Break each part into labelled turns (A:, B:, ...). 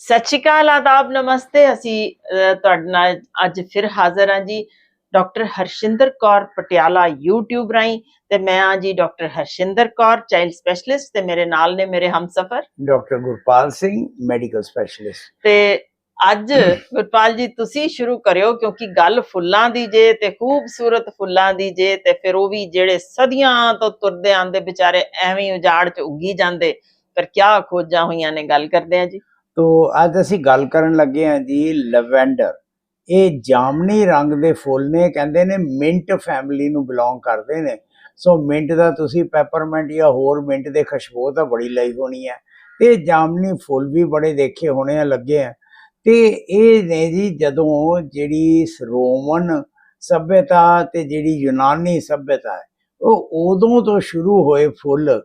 A: ਸਤਿ ਸ਼੍ਰੀ ਅਕਾਲ ਆਦਾਬ ਨਮਸਤੇ। ਅਸੀਂ ਤੁਹਾਡੇ ਨਾਲ ਅੱਜ ਫਿਰ ਹਾਜ਼ਰ ਹਾਂ ਜੀ ਡਾਕਟਰ ਹਰਸ਼ਿੰਦਰ ਕੌਰ ਪਟਿਆਲਾ YouTube ਰਾਹੀਂ ਤੇ ਮੈਂ ਹਾਂ ਜੀ doctor Harshinder Kaur child specialist ਤੇ ਮੇਰੇ ਨਾਲ ਨੇ ਮੇਰੇ ਹਮਸਫਰ।
B: Doctor Gurpal Singh medical specialist.
A: ਤੇ ਅੱਜ ਗੁਰਪਾਲ ਜੀ ਤੁਸੀਂ ਸ਼ੁਰੂ ਕਰਿਓ ਕਿਉਂਕਿ ਗੱਲ ਫੁੱਲਾਂ ਦੀ ਜੇ ਤੇ ਖੂਬਸੂਰਤ ਫੁੱਲਾਂ ਦੀ ਜੇ ਤੇ ਫਿਰ ਉਹ ਵੀ ਜਿਹੜੇ ਸਦੀਆਂ ਤੋਂ ਤੁਰਦੇ ਆਂਦੇ ਵਿਚਾਰੇ ਐਵੇਂ ਉਜਾੜ ਚ ਉੱਗੀ ਜਾਂਦੇ। ਪਰ ਕਿਆ ਖੋਜਾਂ ਹੋਈਆਂ ਨੇ ਗੱਲ ਕਰਦੇ ਆ ਜੀ।
B: ਤੋ ਅੱਜ ਅਸੀਂ ਗੱਲ ਕਰਨ ਲੱਗੇ ਹਾਂ ਜੀ ਲਵੈਂਡਰ। ਇਹ ਜਾਮਨੀ ਰੰਗ ਦੇ ਫੁੱਲ ਨੇ, ਕਹਿੰਦੇ ਨੇ ਮਿੰਟ ਫੈਮਿਲੀ ਨੂੰ ਬਿਲੋਂਗ ਕਰਦੇ ਨੇ। ਸੋ ਮਿੰਟ ਦਾ ਤੁਸੀਂ ਪੈਪਰਮੈਂਟ ਜਾਂ ਹੋਰ ਮਿੰਟ ਦੇ ਖੁਸ਼ਬੂ ਤਾਂ ਬੜੀ ਲਈ ਹੋਣੀ ਹੈ। ਤੇ ਜਾਮਨੀ ਫੁੱਲ ਵੀ ਬੜੇ ਦੇਖੇ ਹੋਣੇ ਆ, ਲੱਗੇ ਆ। ਤੇ ਇਹ ਨੇ ਜੀ ਜਦੋਂ ਜਿਹੜੀ ਰੋਮਨ ਸਭਿਅਤਾ ਤੇ ਜਿਹੜੀ ਯੂਨਾਨੀ ਸਭਿਅਤਾ ਹੈ, ਉਹ ਉਦੋਂ ਤੋਂ ਸ਼ੁਰੂ ਹੋਏ ਫੁੱਲ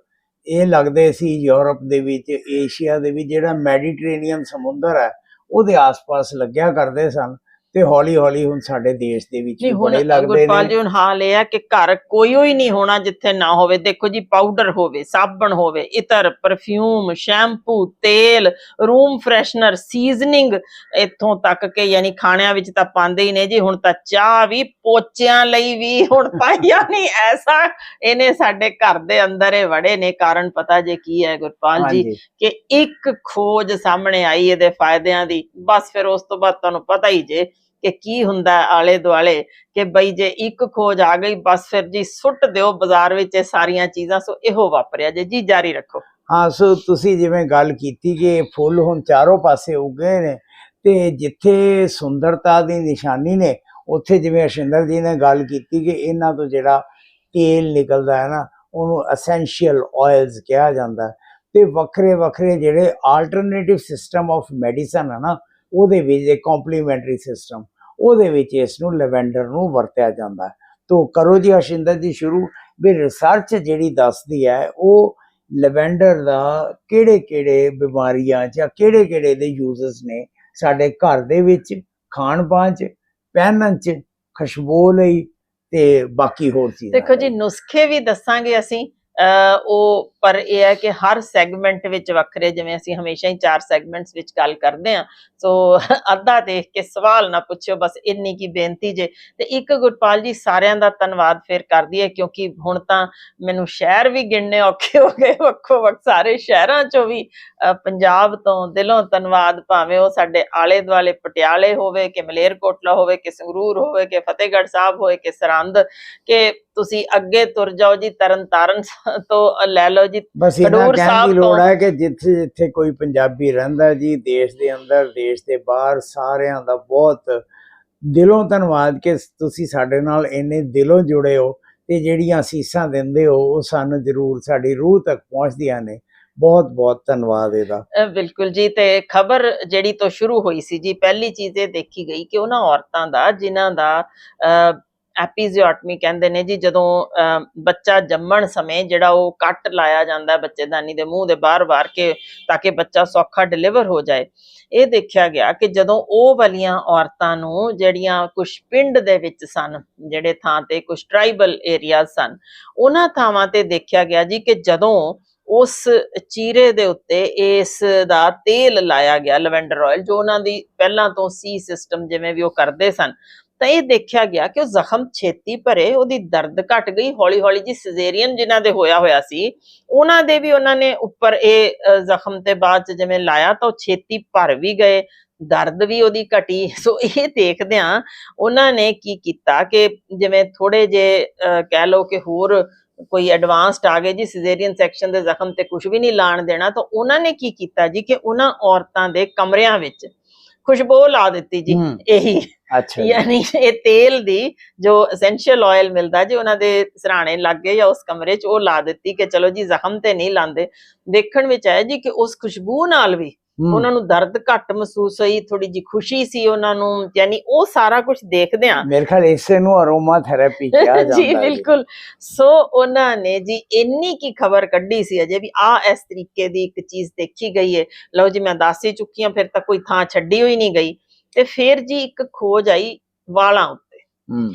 B: ਇਹ ਲੱਗਦੇ ਸੀ ਯੂਰਪ ਦੇ ਵਿੱਚ, ਏਸ਼ੀਆ ਦੇ ਵਿੱਚ ਜਿਹੜਾ ਮੈਡੀਟਰੇਨੀਅਨ ਸਮੁੰਦਰ ਹੈ, ਉਹਦੇ ਆਸ-ਪਾਸ ਲੱਗਿਆ ਕਰਦੇ ਸਨ। ਤੇ ਹੌਲੀ-ਹੌਲੀ ਹੁਣ ਸਾਡੇ ਦੇਸ਼ ਦੇ ਵਿੱਚ ਵੀ ਬੜੇ ਲੱਗਦੇ
A: ਗੁਰਪਾਲ
B: ਨੇ
A: ਜੀ ਹੁਣ ਹਾਲ ਇਹ ਆ ਕਿ ਘਰ ਕੋਈ ਹੀ ਨਹੀਂ ਹੋਣਾ ਜਿੱਥੇ ਨਾ ਹੋਵੇ। ਦੇਖੋ ਜੀ ਪਾਊਡਰ ਹੋਵੇ ਸਾਬਣ ਹੋਵੇ ਇਤਰ ਪਰਫਿਊਮ ਸ਼ੈਂਪੂ ਤੇਲ ਰੂਮ ਫਰੈਸ਼ਨਰ ਸੀਜ਼ਨਿੰਗ ਇੱਥੋਂ ਤੱਕ ਕਿ ਯਾਨੀ ਖਾਣਿਆਂ ਵਿੱਚ ਤਾਂ ਪਾਉਂਦੇ ਹੀ ਨੇ ਜੀ। ਹੁਣ ਤਾਂ ਚਾਹ ਵੀ ਪੋਚਿਆਂ ਲਈ ਵੀ ਹੁਣ ਤਾਂ ਯਾਨੀ ਐਸਾ ਇਹਨੇ ਸਾਡੇ ਘਰ ਦੇ ਅੰਦਰ ਇਹ ਵੜੇ ਨੇ। ਕਾਰਨ ਪਤਾ ਜੇ ਕੀ ਹੈ ਗੁਰਪਾਲ ਜੀ ਕਿ ਇੱਕ ਖੋਜ ਸਾਹਮਣੇ ਆਈ ਇਹਦੇ ਫਾਇਦਿਆਂ ਦੀ। ਬਸ ਫਿਰ ਉਸ ਤੋਂ ਬਾਅਦ ਤੁਹਾਨੂੰ ਪਤਾ ਹੀ ਜੇ ਕਿ ਕੀ ਹੁੰਦਾ ਆਲੇ ਦੁਆਲੇ, ਕਿ ਬਈ ਜੇ ਇੱਕ ਖੋਜ ਆ ਗਈ, ਬਸ ਫਿਰ ਜੀ ਸੁੱਟ ਦਿਓ ਬਾਜ਼ਾਰ ਵਿੱਚ ਇਹ ਸਾਰੀਆਂ ਚੀਜ਼ਾਂ, ਸੋ ਇਹੋ ਵਾਪਰਿਆ ਜੇ। ਜੀ, ਜਾਰੀ ਰੱਖੋ।
B: ਹਾਂ, ਸੋ ਤੁਸੀਂ ਜਿਵੇਂ ਗੱਲ ਕੀਤੀ ਕਿ ਫੁੱਲ ਹੁਣ ਚਾਰੋਂ ਪਾਸੇ ਉੱਗੇ ਨੇ, ਤੇ ਜਿੱਥੇ ਸੁੰਦਰਤਾ ਦੀ ਨਿਸ਼ਾਨੀ ਨੇ, ਉੱਥੇ ਜਿਵੇਂ ਅਸ਼ਿੰਦਰ ਜੀ ਨੇ ਗੱਲ ਕੀਤੀ ਕਿ ਇਹਨਾਂ ਤੋਂ ਜਿਹੜਾ ਤੇਲ ਨਿਕਲਦਾ ਹੈ ਨਾ, ਉਹਨੂੰ ਐਸੈਂਸ਼ੀਅਲ ਆਇਲਸ ਕਿਹਾ ਜਾਂਦਾ ਹੈ। ਤੇ ਵੱਖਰੇ ਵੱਖਰੇ ਜਿਹੜੇ ਆਲਟਰਨੇਟਿਵ ਸਿਸਟਮ ਆਫ ਮੈਡੀਸਨ ਹੈ ਨਾ ਉਹਦੇ ਵਿੱਚ ਇਹ ਕੰਪਲੀਮੈਂਟਰੀ ਸਿਸਟਮ ਉਹਦੇ ਵਿੱਚ ਇਸ ਨੂੰ ਲੈਵੈਂਡਰ ਨੂੰ ਵਰਤਿਆ ਜਾਂਦਾ ਤੋ ਕਰੋ ਜੀ ਅਸ਼ਿੰਦਰ ਜੀ ਸ਼ੁਰੂ ਵੀ ਰਿਸਰਚ ਜਿਹੜੀ ਦੱਸਦੀ ਹੈ ਉਹ ਲੈਵੈਂਡਰ ਦਾ ਕਿਹੜੇ ਕਿਹੜੇ ਬਿਮਾਰੀਆਂ ਜਾਂ ਕਿਹੜੇ ਕਿਹੜੇ ਦੇ ਯੂਜ਼ਸ ਨੇ ਸਾਡੇ ਘਰ ਦੇ ਵਿੱਚ ਖਾਣ ਪਾਣ ਚ ਪਹਿਨਣ ਚ ਖੁਸ਼ਬੂ ਲਈ ਤੇ ਬਾਕੀ ਹੋਰ ਚੀਜ਼ਾਂ
A: ਦੇਖੋ ਜੀ। ਨੁਸਖੇ ਵੀ ਦੱਸਾਂਗੇ ਅਸੀਂ ਉਹ ਪਰ ਇਹ ਹੈ ਕਿ ਹਰ ਸੈਗਮੈਂਟ ਵਿੱਚ ਵੱਖਰੇ, ਜਿਵੇਂ ਅਸੀਂ ਹਮੇਸ਼ਾ ਹੀ ਚਾਰ ਸੈਗਮੈਂਟਸ ਵਿੱਚ ਗੱਲ ਕਰਦੇ ਹਾਂ, ਸੋ ਅੱਧਾ ਦੇਖ ਕੇ ਸਵਾਲ ਨਾ ਪੁੱਛਿਓ, ਬਸ ਇੰਨੀ ਕੀ ਬੇਨਤੀ ਜੇ। ਤੇ ਇੱਕ ਗੁਰਪਾਲ ਜੀ, ਸਾਰਿਆਂ ਦਾ ਧੰਨਵਾਦ ਫੇਰ ਕਰਦੀ ਹੈ, ਕਿਉਂਕਿ ਹੁਣ ਤਾਂ ਮੈਨੂੰ ਸ਼ਹਿਰ ਵੀ ਗਿਣਨੇ ਔਖੇ ਹੋ ਗਏ ਵੱਖੋ ਵੱਖ ਸਾਰੇ ਸ਼ਹਿਰਾਂ ਚੋਂ ਵੀ ਅਹ ਪੰਜਾਬ ਤੋਂ ਦਿਲੋਂ ਧੰਨਵਾਦ, ਭਾਵੇਂ ਉਹ ਸਾਡੇ ਆਲੇ ਦੁਆਲੇ ਪਟਿਆਲੇ ਹੋਵੇ, ਕਿ ਮਲੇਰਕੋਟਲਾ ਹੋਵੇ, ਕਿ ਸੰਗਰੂਰ ਹੋਵੇ, ਕਿ ਫਤਿਹਗੜ੍ਹ ਸਾਹਿਬ ਹੋਵੇ ਕਿ ਸਰਹੰਦ, ਕਿ ਤੁਸੀਂ ਅੱਗੇ ਤੁਰ ਜਾਓ ਜੀ, ਤਰਨਤਾਰਨ ਤੋਂ ਲੈ ਲਓ ਜੀ
B: ਬਸ ਇਹਨਾਂ ਕਹਿਣ ਦੀ ਲੋੜ ਹੈ ਕਿ ਜਿੱਥੇ ਜਿੱਥੇ ਕੋਈ ਪੰਜਾਬੀ ਰਹਿੰਦਾ ਜੀ ਦੇਸ਼ ਦੇ ਅੰਦਰ ਦੇਸ਼ ਦੇ ਬਾਹਰ ਸਾਰਿਆਂ ਦਾ ਬਹੁਤ ਦਿਲੋਂ ਧੰਨਵਾਦ ਕਿ ਤੁਸੀਂ ਸਾਡੇ ਨਾਲ ਇੰਨੇ ਦਿਲੋਂ ਜੁੜੇ ਹੋ ਤੇ ਜਿਹੜੀਆਂ ਅਸੀਸਾਂ ਦਿੰਦੇ ਹੋ ਉਹ ਸਾਨੂੰ ਜ਼ਰੂਰ ਸਾਡੀ ਰੂਹ ਤੱਕ ਪਹੁੰਚਦੀਆਂ ਨੇ। ਬਹੁਤ ਬਹੁਤ ਧੰਨਵਾਦ ਇਹਦਾ।
A: ਬਿਲਕੁਲ ਜੀ ਤੇ ਖਬਰ ਜਿਹੜੀ ਤੋਂ ਸ਼ੁਰੂ ਹੋਈ ਸੀ ਜੀ ਪਹਿਲੀ ਚੀਜ਼ ਇਹ ਦੇਖੀ ਗਈ ਕਿ ਉਹਨਾਂ ਔਰਤਾਂ ਦਾ ਜਿਨ੍ਹਾਂ ਦਾ ਐਪੀਜ਼ਿਓਟਮੀ ਕਹਿੰਦੇ ਨੇ ਜੀ, ਜਦੋਂ ਬੱਚਾ ਜੰਮਣ ਸਮੇਂ ਜਿਹੜਾ ਉਹ ਕੱਟ ਲਾਇਆ ਜਾਂਦਾ ਬੱਚੇਦਾਨੀ ਦੇ ਮੂੰਹ ਦੇ ਬਾਹਰ-ਬਾਹਰ ਕੇ ਤਾਂ ਕਿ ਬੱਚਾ ਸੌਖਾ ਡਿਲੀਵਰ ਹੋ ਜਾਏ। ਇਹ ਦੇਖਿਆ ਗਿਆ ਕਿ ਜਦੋਂ ਉਹ ਵਾਲੀਆਂ ਔਰਤਾਂ ਨੂੰ ਜਿਹੜੀਆਂ ਕੁਝ ਪਿੰਡ ਦੇ ਵਿੱਚ ਸਨ, ਜਿਹੜੇ ਥਾਂ ਤੇ ਕੁਝ ਟ੍ਰਾਈਬਲ ਏਰੀਆਜ਼ ਸਨ, ਉਹਨਾਂ ਥਾਵਾਂ ਤੇ ਦੇਖਿਆ ਗਿਆ ਜੀ ਕਿ ਜਦੋਂ ਉਸ ਚੀਰੇ ਦੇ ਉੱਤੇ ਇਸ ਦਾ ਤੇਲ ਲਾਇਆ ਗਿਆ, ਲਵੈਂਡਰ ਆਇਲ, ਜੋ ਉਹਨਾਂ ਦੀ ਪਹਿਲਾਂ ਤੋਂ ਸੀ ਸਿਸਟਮ ਜਿਵੇਂ ਵੀ ਉਹ ਕਰਦੇ ਸਨ ਤਾਂ ਇਹ ਦੇਖਿਆ ਗਿਆ ਕਿ ਉਹ ਜ਼ਖਮ ਛੇਤੀ ਭਰੇ, ਉਹਦੀ ਦਰਦ ਘਟ ਗਈ ਹੌਲੀ ਹੌਲੀ ਜੀ ਸਿਜ਼ੇਰੀਅਨ ਜਿਨ੍ਹਾਂ ਦੇ ਹੋਇਆ ਹੋਇਆ ਸੀ, ਉਹਨਾਂ ਦੇ ਵੀ ਉਹਨਾਂ ਨੇ ਉੱਪਰ ਇਹ ਜ਼ਖਮ ਤੇ ਬਾਅਦ ਚ ਜਿਵੇਂ ਲਾਇਆ ਤਾਂ ਉਹ ਛੇਤੀ ਭਰ ਵੀ ਗਏ, ਦਰਦ ਵੀ ਉਹਦੀ ਘਟੀ। ਸੋ ਇਹ ਦੇਖਦਿਆਂ ਉਹਨਾਂ ਨੇ ਕੀ ਕੀਤਾ ਕਿ ਜਿਵੇਂ ਥੋੜੇ ਜੇ ਕਹਿ ਲਓ ਕਿ ਹੋਰ ਕੋਈ ਐਡਵਾਂਸਡ ਆ ਗਏ ਜੀ ਸਿਜ਼ੇਰੀਅਨ ਸੈਕਸ਼ਨ ਦੇ ਜ਼ਖਮ ਤੇ ਕੁਝ ਵੀ ਨਹੀਂ ਲਾਣ ਦੇਣਾ, ਤਾਂ ਉਹਨਾਂ ਨੇ ਕੀ ਕੀਤਾ ਜੀ ਕਿ ਉਹਨਾਂ ਔਰਤਾਂ ਦੇ ਕਮਰਿਆਂ ਵਿੱਚ ਖੁਸ਼ਬੂ ਲਾ ਦਿੱਤੀ ਜੀ ਇਹੀ।
B: ਅੱਛਾ।
A: ਯਾਨੀ ਇਹ ਤੇਲ ਦੀ ਜੋ ਐਸੈਂਸ਼ੀਅਲ ਆਇਲ ਮਿਲਦਾ ਜੀ ਉਹਨਾਂ ਦੇ ਸਰਾਣੇ ਲੱਗੇ ਜਾਂ ਉਸ ਕਮਰੇ 'ਚ ਉਹ ਲਾ ਦਿੱਤੀ ਕਿ ਚਲੋ ਜੀ ਜ਼ਖਮ ਤੇ ਨਹੀਂ ਲਾਉਂਦੇ ਦੇਖਣ ਵਿੱਚ ਆਇਆ ਜੀ ਕਿ ਉਸ ਖੁਸ਼ਬੂ ਨਾਲ ਵੀ ਉਹਨਾਂ ਨੂੰ ਦਰਦ ਘੱਟ ਮਹਿਸੂਸ ਹੋਈ ਥੋੜੀ ਜੀ ਖੁਸ਼ੀ ਸੀ ਉਹਨਾਂ ਨੂੰ ਯਾਨੀ ਉਹ ਸਾਰਾ ਕੁਝ ਦੇਖਦੇ ਆ।
B: ਮੇਰੇ ਖਿਆਲ ਇਸੇ ਨੂੰ ਅਰੋਮਾ ਥੈਰੇਪੀ ਕਿਹਾ ਜਾਂਦਾ
A: ਜੀ ਬਿਲਕੁਲ। ਸੋ ਉਹਨਾਂ ਨੇ ਜੀ ਇੰਨੀ ਕੀ ਖਬਰ ਕੱਢੀ ਸੀ ਅਜੇ ਵੀ ਆ ਇਸ ਤਰੀਕੇ ਦੀ ਇੱਕ ਚੀਜ਼ ਦੇਖੀ ਗਈ ਹੈ ਲਓ ਜੀ ਮੈਂ ਦੱਸ ਹੀ ਚੁੱਕੀ ਹਾਂ ਫਿਰ ਤਾਂ ਕੋਈ ਥਾਂ ਛੱਡੀ ਹੋਈ ਨਹੀਂ ਗਈ। ਤੇ ਫਿਰ ਜੀ ਇੱਕ ਖੋਜ ਆਈ ਵਾਲਾਂ ਉੱਤੇ।
B: ਹੂੰ।